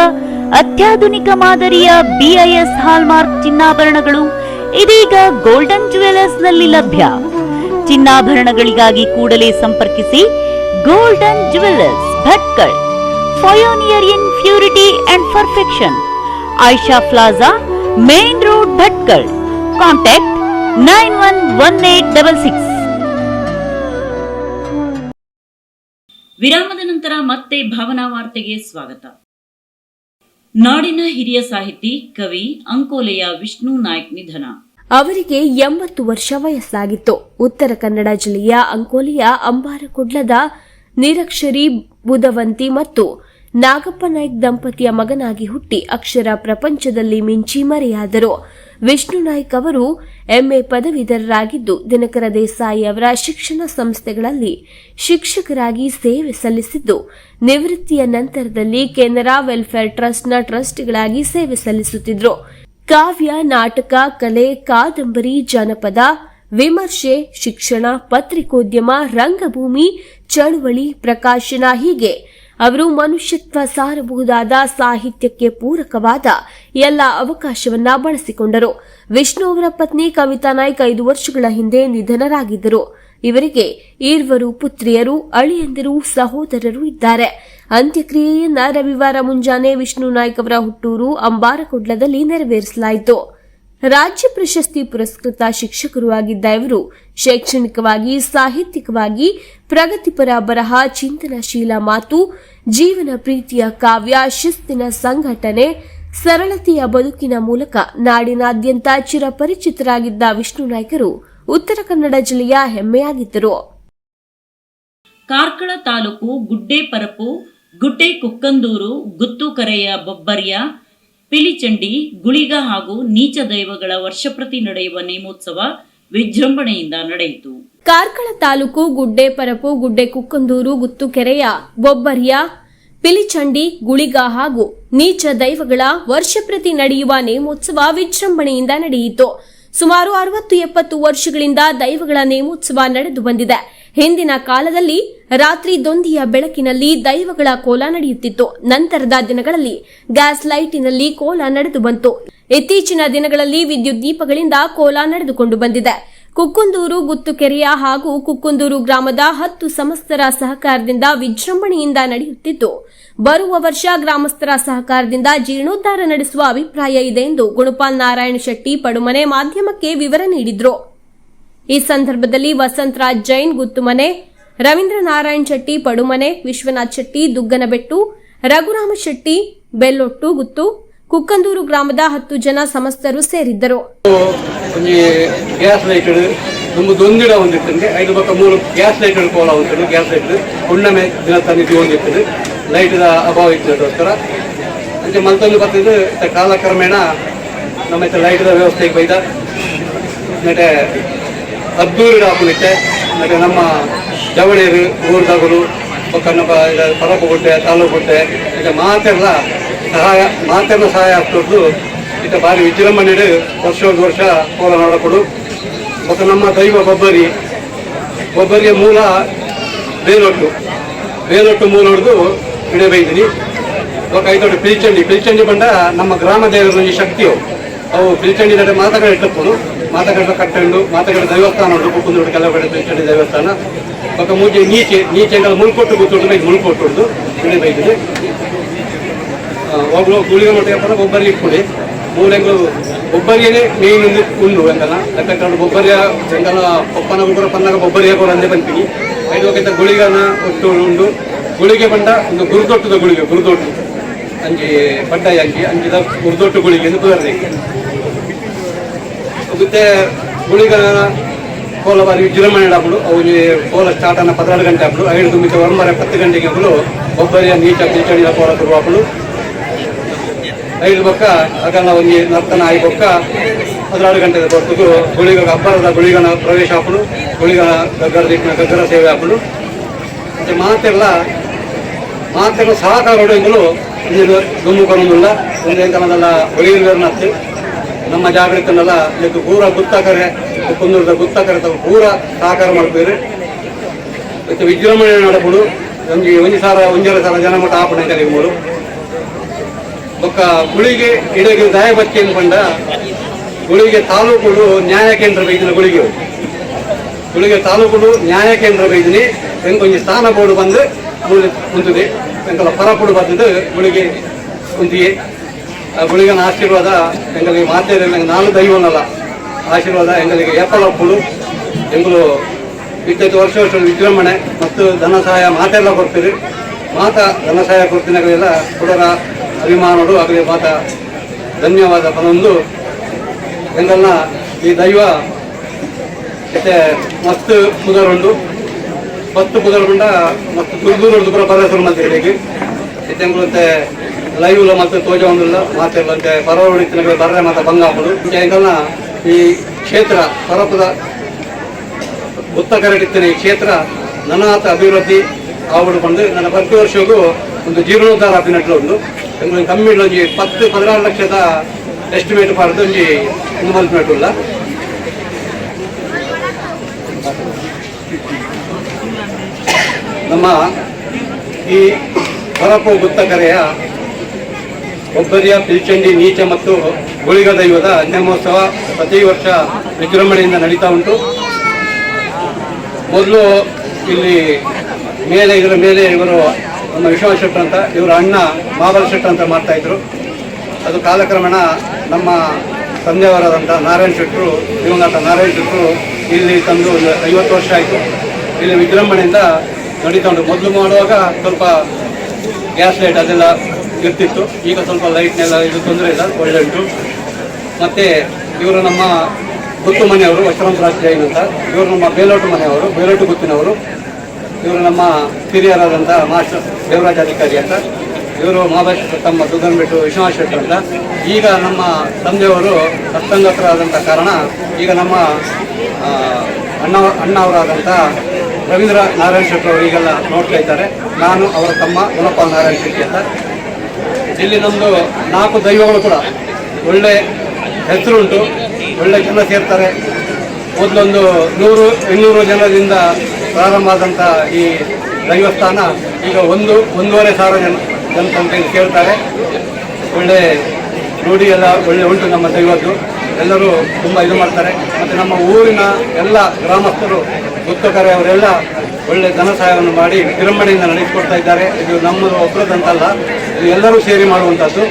ಅತ್ಯಾಧುನಿಕ ಮಾದರಿಯ ಬಿಐಎಸ್ ಹಾಲ್ಮಾರ್ಕ್ ಚಿನ್ನಾಭರಣಗಳು ಇದೀಗ ಗೋಲ್ಡನ್ನಲ್ಲಿ ಲಭ್ಯ. ಚಿನ್ನಾಭರಣಗಳಿಗಾಗಿ ಕೂಡಲೇ ಸಂಪರ್ಕಿಸಿ golden jewellers Bhatkal. Pioneer in purity and perfection Ayesha plaza main road Bhatkal. Contact nine one one eight double six. ವಿರಾಮದ ನಂತರ ಮತ್ತೆ ಭಾವನಾ ವಾರ್ತೆಗೆ ಸ್ವಾಗತ. ನಾಡಿನ ಹಿರಿಯ ಸಾಹಿತಿ ಕವಿ ಅಂಕೋಲೆಯ ವಿಷ್ಣು ನಾಯ್ಕ್ ನಿಧನ. ಅವರಿಗೆ ಎಂಬತ್ತು ವರ್ಷ ವಯಸ್ಸಾಗಿತ್ತು. ಉತ್ತರ ಕನ್ನಡ ಜಿಲ್ಲೆಯ ಅಂಕೋಲೆಯ ಅಂಬಾರಕುಡ್ಲದ ನಿರಕ್ಷರಿ ಬುಧವಂತಿ ಮತ್ತು ನಾಗಪ್ಪ ನಾಯ್ಕ್ ದಂಪತಿಯ ಮಗನಾಗಿ ಹುಟ್ಟಿ ಅಕ್ಷರ ಪ್ರಪಂಚದಲ್ಲಿ ಮಿಂಚಿ ಮರೆಯಾದರು. ವಿಷ್ಣು ನಾಯ್ಕ್ ಅವರು ಎಂಎ ಪದವೀಧರರಾಗಿದ್ದು ದಿನಕರ ದೇಸಾಯಿ ಅವರ ಶಿಕ್ಷಣ ಸಂಸ್ಥೆಗಳಲ್ಲಿ ಶಿಕ್ಷಕರಾಗಿ ಸೇವೆ ಸಲ್ಲಿಸಿದ್ದು, ನಿವೃತ್ತಿಯ ನಂತರದಲ್ಲಿ ಕೆನರಾ ವೆಲ್ಫೇರ್ ಟ್ರಸ್ಟ್ನ ಟ್ರಸ್ಟ್ಗಳಾಗಿ ಸೇವೆ ಸಲ್ಲಿಸುತ್ತಿದ್ದರು ಕಾವ್ಯ, ನಾಟಕ, ಕಲೆ, ಕಾದಂಬರಿ, ಜನಪದ, ವಿಮರ್ಶೆ, ಶಿಕ್ಷಣ, ಪತ್ರಿಕೋದ್ಯಮ, ರಂಗಭೂಮಿ, ಚಳುವಳಿ, ಪ್ರಕಾಶನ ಹೀಗೆ ಅವರು ಮನುಷ್ಯತ್ವ ಸಾರಬಹುದಾದ ಸಾಹಿತ್ಯಕ್ಕೆ ಪೂರಕವಾದ ಎಲ್ಲ ಅವಕಾಶವನ್ನ ಬಳಸಿಕೊಂಡರು. ವಿಷ್ಣು ಅವರ ಪತ್ನಿ ಕವಿತಾ ನಾಯ್ಕ ಐದು ವರ್ಷಗಳ ಹಿಂದೆ ನಿಧನರಾಗಿದ್ದರು. ಇವರಿಗೆ ಈರ್ವರು ಪುತ್ರಿಯರು, ಅಳಿಯಂದಿರು, ಸಹೋದರರು ಇದ್ದಾರೆ. ಅಂತ್ಯಕ್ರಿಯೆಯನ್ನ ರವಿವಾರ ಮುಂಜಾನೆ ವಿಷ್ಣು ನಾಯ್ಕ ಅವರ ಹುಟ್ಟೂರು ಅಂಬಾರಕೊಡ್ಲದಲ್ಲಿ ನೆರವೇರಿಸಲಾಯಿತು. ರಾಜ್ಯ ಪ್ರಶಸ್ತಿ ಪುರಸ್ಕೃತ ಶಿಕ್ಷಕರು ಆಗಿದ್ದ ಇವರು ಶೈಕ್ಷಣಿಕವಾಗಿ, ಸಾಹಿತ್ಯಿಕವಾಗಿ ಪ್ರಗತಿಪರ ಬರಹ, ಚಿಂತನಶೀಲ ಮಾತು, ಜೀವನ ಪ್ರೀತಿಯ ಕಾವ್ಯ, ಶಿಸ್ತಿನ ಸಂಘಟನೆ, ಸರಳತೆಯ ಬದುಕಿನ ಮೂಲಕ ನಾಡಿನಾದ್ಯಂತ ಚಿರಪರಿಚಿತರಾಗಿದ್ದ ವಿಷ್ಣು ನಾಯ್ಕರು ಉತ್ತರ ಕನ್ನಡ ಜಿಲ್ಲೆಯ ಹೆಮ್ಮೆಯಾಗಿದ್ದರು. ಕಾರ್ಕಳ ತಾಲೂಕು ಗುಡ್ಡೆ ಪರಪು ಗುಡ್ಡೆ ಕುಕ್ಕಂದೂರು, ಗುತ್ತುಕರೆಯ ಬೊಬ್ಬರ್ಯ ಪಿಲಿಚಂಡಿ, ಗುಳಿಗ ಹಾಗೂ ನೀಚ ದೈವಗಳ ವರ್ಷಪ್ರತಿ ನಡೆಯುವ ನೇಮೋತ್ಸವ ವಿಜೃಂಭಣೆಯಿಂದ ನಡೆಯಿತು. ಕಾರ್ಕಳ ತಾಲೂಕು ಗುಡ್ಡೆ ಪರಪು ಗುಡ್ಡೆ ಕುಕ್ಕಂದೂರು ಗುತ್ತುಕೆರೆಯ ಬೊಬ್ಬರಿಯ, ಪಿಲಿಚಂಡಿ, ಗುಳಿಗ ಹಾಗೂ ನೀಚ ದೈವಗಳ ವರ್ಷಪ್ರತಿ ನಡೆಯುವ ನೇಮೋತ್ಸವ ವಿಜೃಂಭಣೆಯಿಂದ ನಡೆಯಿತು. ಸುಮಾರು ಅರವತ್ತು ಎಪ್ಪತ್ತು ವರ್ಷಗಳಿಂದ ದೈವಗಳ ನೇಮೋತ್ಸವ ನಡೆದು ಬಂದಿದೆ. ಹಿಂದಿನ ಕಾಲದಲ್ಲಿ ರಾತ್ರಿ ದೊಂದಿಯ ಬೆಳಕಿನಲ್ಲಿ ದೈವಗಳ ಕೋಲ ನಡೆಯುತ್ತಿತ್ತು. ನಂತರದ ದಿನಗಳಲ್ಲಿ ಗ್ಯಾಸ್ ಲೈಟಿನಲ್ಲಿ ಕೋಲ ನಡೆದು ಬಂತು. ಇತ್ತೀಚಿನ ದಿನಗಳಲ್ಲಿ ವಿದ್ಯುತ್ ದೀಪಗಳಿಂದ ಕೋಲ ನಡೆದುಕೊಂಡು ಬಂದಿದೆ. ಕುಕ್ಕುಂದೂರು, ಗುತ್ತುಕೆರೆಯ ಹಾಗೂ ಕುಕ್ಕುಂದೂರು ಗ್ರಾಮದ ಹತ್ತು ಸಮಸ್ತರ ಸಹಕಾರದಿಂದ ವಿಜೃಂಭಣೆಯಿಂದ ನಡೆಯುತ್ತಿದ್ದು ಬರುವ ವರ್ಷ ಗ್ರಾಮಸ್ಥರ ಸಹಕಾರದಿಂದ ಜೀರ್ಣೋದ್ಧಾರ ನಡೆಸುವ ಅಭಿಪ್ರಾಯ ಇದೆ ಎಂದು ಗುಣಪಾಲ್ ನಾರಾಯಣ ಶೆಟ್ಟಿ ಪಡುಮನೆ ಮಾಧ್ಯಮಕ್ಕೆ ವಿವರ ನೀಡಿದ್ರು. ಈ ಸಂದರ್ಭದಲ್ಲಿ ವಸಂತರಾಜ್ ಜೈನ್ ಗುತ್ತುಮನೆ ರವೀಂದ್ರ ನಾರಾಯಣ್ ಶೆಟ್ಟಿ ಪಡುಮನೆ ವಿಶ್ವನಾಥ್ ಶೆಟ್ಟಿ, ದುಗ್ಗನಬೆಟ್ಟು, ರಘುರಾಮ ಶೆಟ್ಟಿ, ಬೆಲ್ಲೊಟ್ಟು, ಗುತ್ತು, ಕುಕ್ಕಂದೂರು ಗ್ರಾಮದ ಹತ್ತು ಜನ ಸಮಸ್ತರು ಸೇರಿದ್ದರು. ಗ್ಯಾಸ್ ಲೈಟ್ ನಮ್ಮದು ದೊಂದಿಡ ಒಂದಿರ್ತಂಗೆ ಐದು ಪಕ್ಕ ಮೂರು ಗ್ಯಾಸ್ ಲೈಟ್ ಕೋಲ ಉಂಟು ಗ್ಯಾಸ್ ಲೈಟ್ ಹುಣ್ಣಮೆ ದಿನ ತಂದಿದ್ದು ಒಂದಿರ್ತದೆ ಲೈಟ್ ಅಭಾವ ಇದ್ದದೋಸ್ಕರ. ಅಂಚೆ ಮಲ್ತೊಂದು ಬರ್ತಿದ್ದು ಕಾಲಕ್ರಮೇಣ ನಮ್ಮ ಹತ್ರ ಲೈಟ್ ವ್ಯವಸ್ಥೆಗೆ ಬೈದ. ಮತ್ತೆ ಅದ್ದೂರಿಡ ಹಾಕಲಿಕ್ಕೆ ಮತ್ತೆ ನಮ್ಮ ಜವಳಿಯರು, ಊರ್ದಾಗರು ನಮ್ಮ ಪರಪು ಗುಡ್ಡೆ ತಾಲೂಕು ಗುಡ್ಡೆ ಮತ್ತೆ ಮಾತೆಲ್ಲ ಸಹಾಯ ಮಾತೆಲ್ಲ ಸಹಾಯ ಆಗ್ತದ್ದು. ಈಗ ಭಾರಿ ವಿಜೃಂಭಣೆ ವರ್ಷ ವರ್ಷ ಕೋಲ ನೋಡಕೊಡು ಮತ್ತು ನಮ್ಮ ದೈವ ಬೊಬ್ಬರಿ ಬೊಬ್ಬರಿಯ ಮೂಲ ಬೇಲೊಟ್ಟು ಬೇಲೊಟ್ಟು ಮೂಲ ಹೊಡೆದು ಇಡೇ ಬೈದಿನಿ. ಇವಾಗ ಐದೊಟ್ಟು ಪಿಲ್ಚಂಡಿ ಪಿಲ್ಚಂಡಿ ಬಂಡ ನಮ್ಮ ಗ್ರಾಮ ದೇವರ ಈ ಶಕ್ತಿಯು. ಅವು ಪಿಲ್ಚಂಡಿ ನಡೆ ಮಾತಾಡಿ ಇಟ್ಟಪ್ಪನು ಮಾತಗಳ ಕಟ್ಟಂಡು ಮಾತಗಳ ದೇವಸ್ಥಾನ ಉಂಟು ಕುಕ್ಕುಂದು ಕೆಲವು ಕಡೆ ಪಿಲ್ಚಂಡಿ ದೇವಸ್ಥಾನ. ఒక ಮೂಜೆ ನೀಚೆ ನೀಚೆ ಮುಳ್ಕೊಟ್ಟು ಗೊತ್ತುಂಟು ಬೈಕ್ ಮುಳ್ಕೊಟ್ಟು ಇಡೇ ಬೈದಿದೆ. ಒಬ್ಬರು ಗುಳಿಗೆ ಮಟ್ಟ ಒಬ್ಬರಿಗೆ ಇಟ್ಕೊಡಿ ಮೂಲೆಗಳು ಒಬ್ಬರಿಗೇನೆ ಮೇನ್ ಒಂದು ಉಂಡು ಎಂಕನ ಲೆಕ್ಕ ಒಬ್ಬರಿಯ ಎಂಕನ ಒಪ್ಪನ ಕೂಡ ಪನ್ನಾಗ ಒಬ್ಬರಿಗೆ ಕೂಡ ಅಂದೇ ಬಂತೀನಿ ಐದು ಹೋಗಿದ್ದ ಗುಳಿಗನ ಒಟ್ಟು ಉಂಡು. ಗುಳಿಗೆ ಬಂಡ ಒಂದು ಗುರುದೊಟ್ಟದ ಗುಳಿಗೆ, ಗುರುದೊಟ್ಟು. ಅಂಜಿ ಬಡ್ಡಾಯಿ ಅಂಜಿ, ಅಂಜಿದ ಗುರುದೊಟ್ಟು ಗುಳಿಗೆ ಎಂದು ಕುದರ್ಬೇಕು ಮತ್ತೆ ಗುಳಿಗಳ ಕೋಲ ಬಾರಿ ವಿಜೃಂಭಣೆ ಆಪಡು ಅವು ಕೋಲ ಸ್ಟಾರ್ಟ್ ಅನ್ನ ಹದಿನಾರು ಗಂಟೆ ಆಗ್ಬಿಡು. ಐದು ತುಂಬಿಕೆ ಒಂಬರ, ಹತ್ತು ಗಂಟೆಗೆ ಆಪಡು ಒಬ್ಬರಿಯ ನೀಟಾಗಿ ಕಿಚಡಿಯ ಕೋಲ ಕೊಡುವ ಆಪಡು ಐದು ಬೊಕ್ಕ ಆಗಲ್ಲ ಒಂದು ನರ್ತನ ಐದು ಬೊಕ್ಕ, ಹದಿನಾರು ಗಂಟೆ ಹೊರತು ಗುಳಿಗಳ ಹಬ್ಬರದ ಗುಳಿಗಳ ಪ್ರವೇಶ ಹಾಕ್ಬಿಡು. ಗುಳಿಗಳ ಗಗ್ಗರ ದಿಕ್ಕಿನ ಗಗ್ಗರ ಸೇವೆ ಹಾಕ್ಬಿಡು. ಮತ್ತೆ ಮಾತೆಲ್ಲ ಮಾತೆಲ್ಲ ಸಹಕಾರ ಹೊಡೆಯಲು ಇದು ದುಮ್ಮು ಕೊಡೋದಿಲ್ಲ ಒಂದು ತನದೆಲ್ಲ ಒಳಿಗರನ್ನ ಹತ್ತಿ. ನಮ್ಮ ಜಾಗೃತನೆಲ್ಲ ಇದು ಪೂರ ಗುತ್ತಕರೆ ಕುಂದೂರದ ಗುತ್ತಕರೆ ತಾವು ಪೂರ ಸಹಕಾರ ಮಾಡ್ತೀರಿ ಮತ್ತು ವಿಜೃಂಭಣೆ ನಡಪಡು ಒಂಜಿ ಒಂಜಿ ಸಾರ ಒಂಜರ ಸಾರ ಜನಮಠ ಆಪಣೆ ಕಲಿಬೋದು ಬೊಕ್ಕ ಗುಳಿಗೆ ಇಡಗೆ ದಯಬತ್ತಿ ಅನ್ಕೊಂಡ ಗುಳಿಗೆ ತಾಲೂಕುಗಳು ನ್ಯಾಯ ಕೇಂದ್ರ ಬೈದಿನ ಗುಳಿಗೆ. ಗುಳಿಗೆ ತಾಲೂಕುಗಳು ನ್ಯಾಯ ಕೇಂದ್ರ ಬೈದಿನಿ. ಎಂಕೊಂಜಿ ಸ್ಥಾನ ಬೋರ್ಡ್ ಬಂದು ಮುಂದಿದೆ ಹೆಂಗಲ್ಲ ಎಂಕಲ ಪರಪುಡು ಬಂದಿದ್ದು ಗುಳಿಗೆ ಕುಂತಿಗೆ. ಆ ಗುಳಿಗನ ಆಶೀರ್ವಾದ ಎಂಗಳಿಗೆ ಮಾತೆ ನಾನು ದೈವನಲ್ಲ. ಆಶೀರ್ವಾದ ಎಂಗಳಿಗೆ ಎಪ್ಪಲಪ್ಪಳು ಎಂಗಳು ಇಪ್ಪತ್ತು ವರ್ಷ ವರ್ಷ ವಿಜೃಂಭಣೆ ಮತ್ತು ಧನ ಸಹಾಯ ಮಾತೆಲ್ಲ ಕೊಡ್ತೀರಿ. ಮಾತ, ಧನ ಸಹಾಯ ಕೊಡ್ತೀನಗಳೆಲ್ಲ ಹುಡುಗರ ಅಭಿಮಾನರು ಆಗಲಿ ಮಾತ. ಧನ್ಯವಾದ ಬಂದು ಎಂಗಲ್ನ ಈ ದೈವ ಮತ್ತೆ ಮಸ್ತ್ ಪುದರುಂಡು ಮತ್ತು ಪುದರುಂಡ ಮತ್ತು ದುರ್ದೂರ ಪುರ ಪರಸರು ಮತ್ತೆ ಇತ್ತೆಂಗಳಂತೆ ಇತ್ತೆ ಲೈವ್ ಮತ್ತೆ ತೋಜ ಒಂದಿಲ್ಲ ಮತ್ತೆ ಅಂತೆ ಪರವಳಿತಿನ ಬರ್ರೆ ಮತ್ತೆ ಬಂಗಾಪುರು ಎಂಗಲ್ನ ಈ ಕ್ಷೇತ್ರ ಪರಪದ ಉತ್ತಕರಟಿತ್ತಿನ ಈ ಕ್ಷೇತ್ರ ನನಾಥ ಅಭಿವೃದ್ಧಿ ಆವಡ್ಕೊಂಡು ನನ್ನ ಪ್ರತಿ ವರ್ಷಕ್ಕೂ ಒಂದು ಜೀರ್ಣೋದ್ಧಾರ ಅಭಿನಟ್ಲು ಉಂಡು ಎಂಗ್ಳು ಕಮ್ಮಿ ಒಂಜಿ ಪತ್ತು ಪದಿನಾರು ಲಕ್ಷದ ಎಸ್ಟಿಮೇಟ್ ಪಾರ್ದು ಒಂಜಿ ಇನ್ವಾಲ್ವ್ಮೆಂಟ್ ಉಲ್ಲ ನಮ್ಮ ಈ ಹೊರಪು ಗುತ್ತಕರೆಯ ಒಬ್ಬರಿಯ ಪಿಲ್ಚಂಡಿ ನೀಚ ಮತ್ತು ಗುಳಿಗ ದೈವದ ನೇಮೋತ್ಸವ ಪ್ರತಿ ವರ್ಷ ವಿಜೃಂಭಣೆಯಿಂದ ನಡೀತಾ ಉಂಟು. ಮೊದಲು ಇಲ್ಲಿ ಮೇಲೆ ಇದರ ಮೇಲೆ ಇವರು ನಮ್ಮ ವಿಶ್ವನಾಥ್ ಅಂತ, ಇವರ ಅಣ್ಣ ಮಾಬಲ ಶೆಟ್ಟರ್ ಅಂತ ಮಾಡ್ತಾ ಇದ್ರು. ಅದು ಕಾಲಕ್ರಮೇಣ ನಮ್ಮ ತಂದೆಯವರಾದಂಥ ನಾರಾಯಣ ಶೆಟ್ಟರು ದಿವಂಗತ ನಾರಾಯಣ ಶೆಟ್ಟರು ಇಲ್ಲಿ ತಂದು ಒಂದು ಐವತ್ತು ವರ್ಷ ಆಯಿತು. ಇಲ್ಲಿ ವಿಜೃಂಭಣೆಯಿಂದ ನಡೀತಾ ಉಂಟು. ಮೊದಲು ಮಾಡುವಾಗ ಸ್ವಲ್ಪ ಗ್ಯಾಸ್ ಲೈಟ್ ಅದೆಲ್ಲ ಇರ್ತಿತ್ತು. ಈಗ ಸ್ವಲ್ಪ ಲೈಟ್ನೆಲ್ಲ ಇದು ತೊಂದರೆ ಇಲ್ಲ ಒಳ್ಳೆ ಉಂಟು ಮತ್ತು ಇವರು ನಮ್ಮ ಗುತ್ತು ಮನೆಯವರು ವಚರಂತರಾಜ್ ಜೈನ್ ಅಂತ. ಇವರು ನಮ್ಮ ಬೇಲೋಟು ಮನೆಯವರು, ಬೇಲೋಟು ಗುತ್ತಿನವರು. ಇವರು ನಮ್ಮ ಹಿರಿಯರಾದಂಥ ಮಾಸ್ಟರ್ ದೇವರಾಜ ಅಧಿಕಾರಿ ಅಂತ. ಇವರು ಮಹಾಭಾರತ ತಮ್ಮ ದುರ್ಗನ್ಬಿಟ್ಟು ವಿಶ್ವನಾಥ್ ಶೆಟ್ಟರ್ ಅಂತ. ಈಗ ನಮ್ಮ ತಂದೆಯವರು ಅಸ್ತಂಗತರಾದಂಥ ಕಾರಣ ಈಗ ನಮ್ಮ ಅಣ್ಣ ಅಣ್ಣ ಅವರಾದಂಥ ರವೀಂದ್ರ ನಾರಾಯಣ ಶೆಟ್ಟರ್ ಅವರು ಈಗೆಲ್ಲ ನೋಡ್ತಾ ಇದ್ದಾರೆ. ನಾನು, ಅವರ ತಮ್ಮ ಗುಣಪ್ಪ ನಾರಾಯಣ ಶೆಟ್ಟಿ ಅಂತ. ಇಲ್ಲಿ ನಮ್ಮದು ನಾಲ್ಕು ದೈವಗಳು ಕೂಡ. ಒಳ್ಳೆ ಹೆಸರುಂಟು ಒಳ್ಳೆ ಜನ ಸೇರ್ತಾರೆ. ಮೊದಲೊಂದು ನೂರು, ಇನ್ನೂರು ಜನರಿಂದ ಪ್ರಾರಂಭ ಆದಂಥ ಈ ದೈವಸ್ಥಾನ ಈಗ ಒಂದು, ಒಂದೂವರೆ ಸಾವಿರ ಜನ ಜನಸಂಖ್ಯೆಯಲ್ಲಿ ಸೇರ್ತಾರೆ. ಒಳ್ಳೆ ನೋಡಿ ಎಲ್ಲ ಒಳ್ಳೆ ಉಂಟು ನಮ್ಮ ದೈವದ್ದು. ಎಲ್ಲರೂ ತುಂಬ ಇದು ಮಾಡ್ತಾರೆ. ಮತ್ತು ನಮ್ಮ ಊರಿನ ಎಲ್ಲ ಗ್ರಾಮಸ್ಥರು ಗುತ್ತಕರೆ ಅವರೆಲ್ಲ ಒಳ್ಳೆ ಧನ ಸಹಾಯವನ್ನು ಮಾಡಿ ವಿಜೃಂಭಣೆಯಿಂದ ನಡೆಸಿಕೊಡ್ತಾ ಇದ್ದಾರೆ. ಇದು ನಮ್ಮದು ಒಬ್ಬರದಂತಲ್ಲ ಎಲ್ಲರೂ ಸೇರಿ ಮಾಡುವಂಥದ್ದು.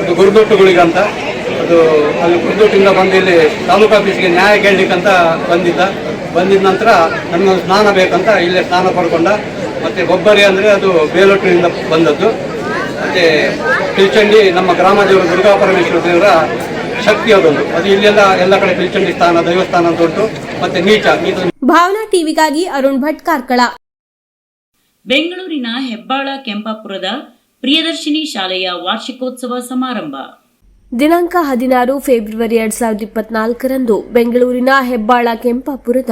ಅದು ಗುರುದೊಟ್ಟುಗಳಿಗೆ ಅಂತ ಅದು ಅಲ್ಲಿ ಗುರುದೊಟ್ಟಿಂದ ಬಂದು ಇಲ್ಲಿ ತಾಲೂಕು ಆಫೀಸ್ಗೆ ನ್ಯಾಯ ಕೇಳಲಿಕ್ಕಂತ ಬಂದಿದ್ದ. ಬಂದಿದ ನಂತರ ನಮಗೊಂದು ಸ್ನಾನ ಬೇಕಂತ ಇಲ್ಲೇ ಸ್ನಾನ ಪಡ್ಕೊಂಡ. ಮತ್ತು ಗೊಬ್ಬರಿ ಅಂದರೆ ಅದು ಬೇಲೊಟ್ಟಿನಿಂದ ಬಂದದ್ದು. ಮತ್ತು ಪಿಲ್ಚಂಡಿ ನಮ್ಮ ಗ್ರಾಮ ದೇವರು ದುರ್ಗಾ ಪರಮೇಶ್ವರ ದೇವರ ಶಕ್ತಿ ಅದೊಂದು. ಅದು ಇಲ್ಲೆಲ್ಲ ಎಲ್ಲ ಕಡೆ ಪಿಲ್ಚಂಡಿ ಸ್ಥಾನ, ದೇವಸ್ಥಾನ ಅಂತ ಉಂಟು. ಮತ್ತು ನೀಚ. ಭಾವನಾ ಟಿವಿಗಾಗಿ ಅರುಣ್ ಭಟ್ ಕಾರ್ಕಳ. ಬೆಂಗಳೂರಿನ ಹೆಬ್ಬಾಳ ಕೆಂಪಾಪುರದ ಪ್ರಿಯದರ್ಶಿನಿ ಶಾಲೆಯ ವಾರ್ಷಿಕೋತ್ಸವ ಸಮಾರಂಭ. ದಿನಾಂಕ ಹದಿನಾರು ಫೆಬ್ರವರಿ ಎರಡ್ ಸಾವಿರದ ಇಪ್ಪತ್ನಾಲ್ಕರಂದು ಬೆಂಗಳೂರಿನ ಹೆಬ್ಬಾಳ ಕೆಂಪಾಪುರದ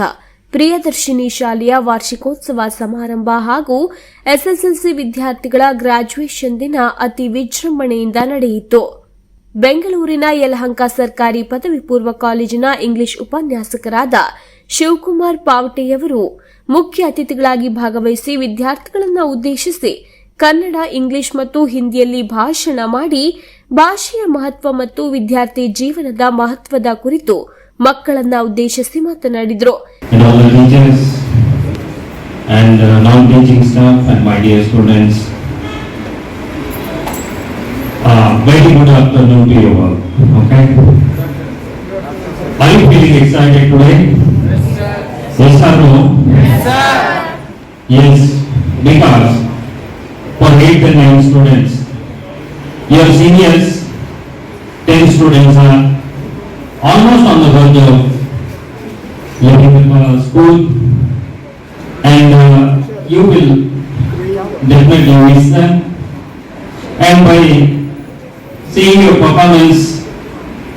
ಪ್ರಿಯದರ್ಶಿನಿ ಶಾಲೆಯ ವಾರ್ಷಿಕೋತ್ಸವ ಸಮಾರಂಭ ಹಾಗೂ ಎಸ್ಎಸ್ಎಲ್ಸಿ ವಿದ್ಯಾರ್ಥಿಗಳ ಗ್ರಾಜ್ಯುಯೇಷನ್ ದಿನ ಅತಿ ವಿಜೃಂಭಣೆಯಿಂದ ನಡೆಯಿತು. ಬೆಂಗಳೂರಿನ ಯಲಹಂಕ ಸರ್ಕಾರಿ ಪದವಿ ಪೂರ್ವ ಕಾಲೇಜಿನ ಇಂಗ್ಲಿಷ್ ಉಪನ್ಯಾಸಕರಾದ ಶಿವಕುಮಾರ್ ಪಾವಟೆಯವರು ಮುಖ್ಯ ಅತಿಥಿಗಳಾಗಿ ಭಾಗವಹಿಸಿ ವಿದ್ಯಾರ್ಥಿಗಳನ್ನು ಉದ್ದೇಶಿಸಿ ಕನ್ನಡ ಇಂಗ್ಲಿಷ್ ಮತ್ತು ಹಿಂದಿಯಲ್ಲಿ ಭಾಷಣ ಮಾಡಿ ಭಾಷೆಯ ಮಹತ್ವ ಮತ್ತು ವಿದ್ಯಾರ್ಥಿ ಜೀವನದ ಮಹತ್ವದ ಕುರಿತು ಮಕ್ಕಳನ್ನ ಉದ್ದೇಶಿಸಿ ಮಾತನಾಡಿದರು. Uh, Yes or no? Yes, because for eight and nine students, your seniors, ten students are almost on the verge of leaving the school and uh, you will definitely miss them. And by seeing your performance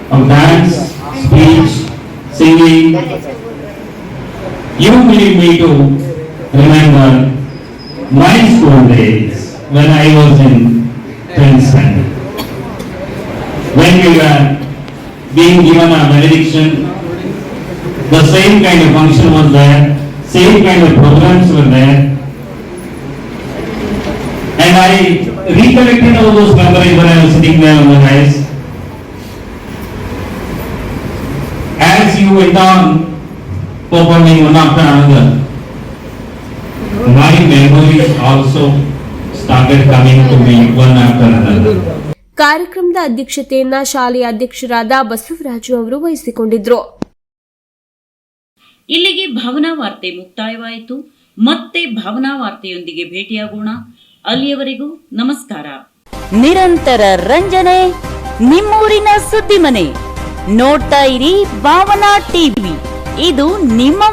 of dance, speech, singing, you will me to remember my school days when I was in 10th standard. When we were being given a benediction the same kind of function was there, same kind of programs were there. And I recollected all those memories when I was sitting there on the dais. As you went on performing one after another, my memories also started coming to me. One after another. ಕಾರ್ಯಕ್ರಮದ ಅಧ್ಯಕ್ಷತೆಯನ್ನ ಶಾಲೆಯ ಅಧ್ಯಕ್ಷರಾದ ಬಸವರಾಜು ಅವರು ವಹಿಸಿಕೊಂಡಿದ್ರು. ಇಲ್ಲಿಗೆ ಭಾವನಾ ವಾರ್ತೆ ಮುಕ್ತಾಯವಾಯಿತು. ಮತ್ತೆ ಭಾವನಾ ವಾರ್ತೆಯೊಂದಿಗೆ ಭೇಟಿಯಾಗೋಣ. ಅಲ್ಲಿಯವರೆಗೂ ನಮಸ್ಕಾರ. ನಿರಂತರ ರಂಜನೆ ನಿಮ್ಮೂರಿನ ಸುದ್ದಿ ಮನೆ ನೋಡ್ತಾ ಇರಿ ಭಾವನಾ ಟಿವಿ. ಇದು ನಿಮ್ಮ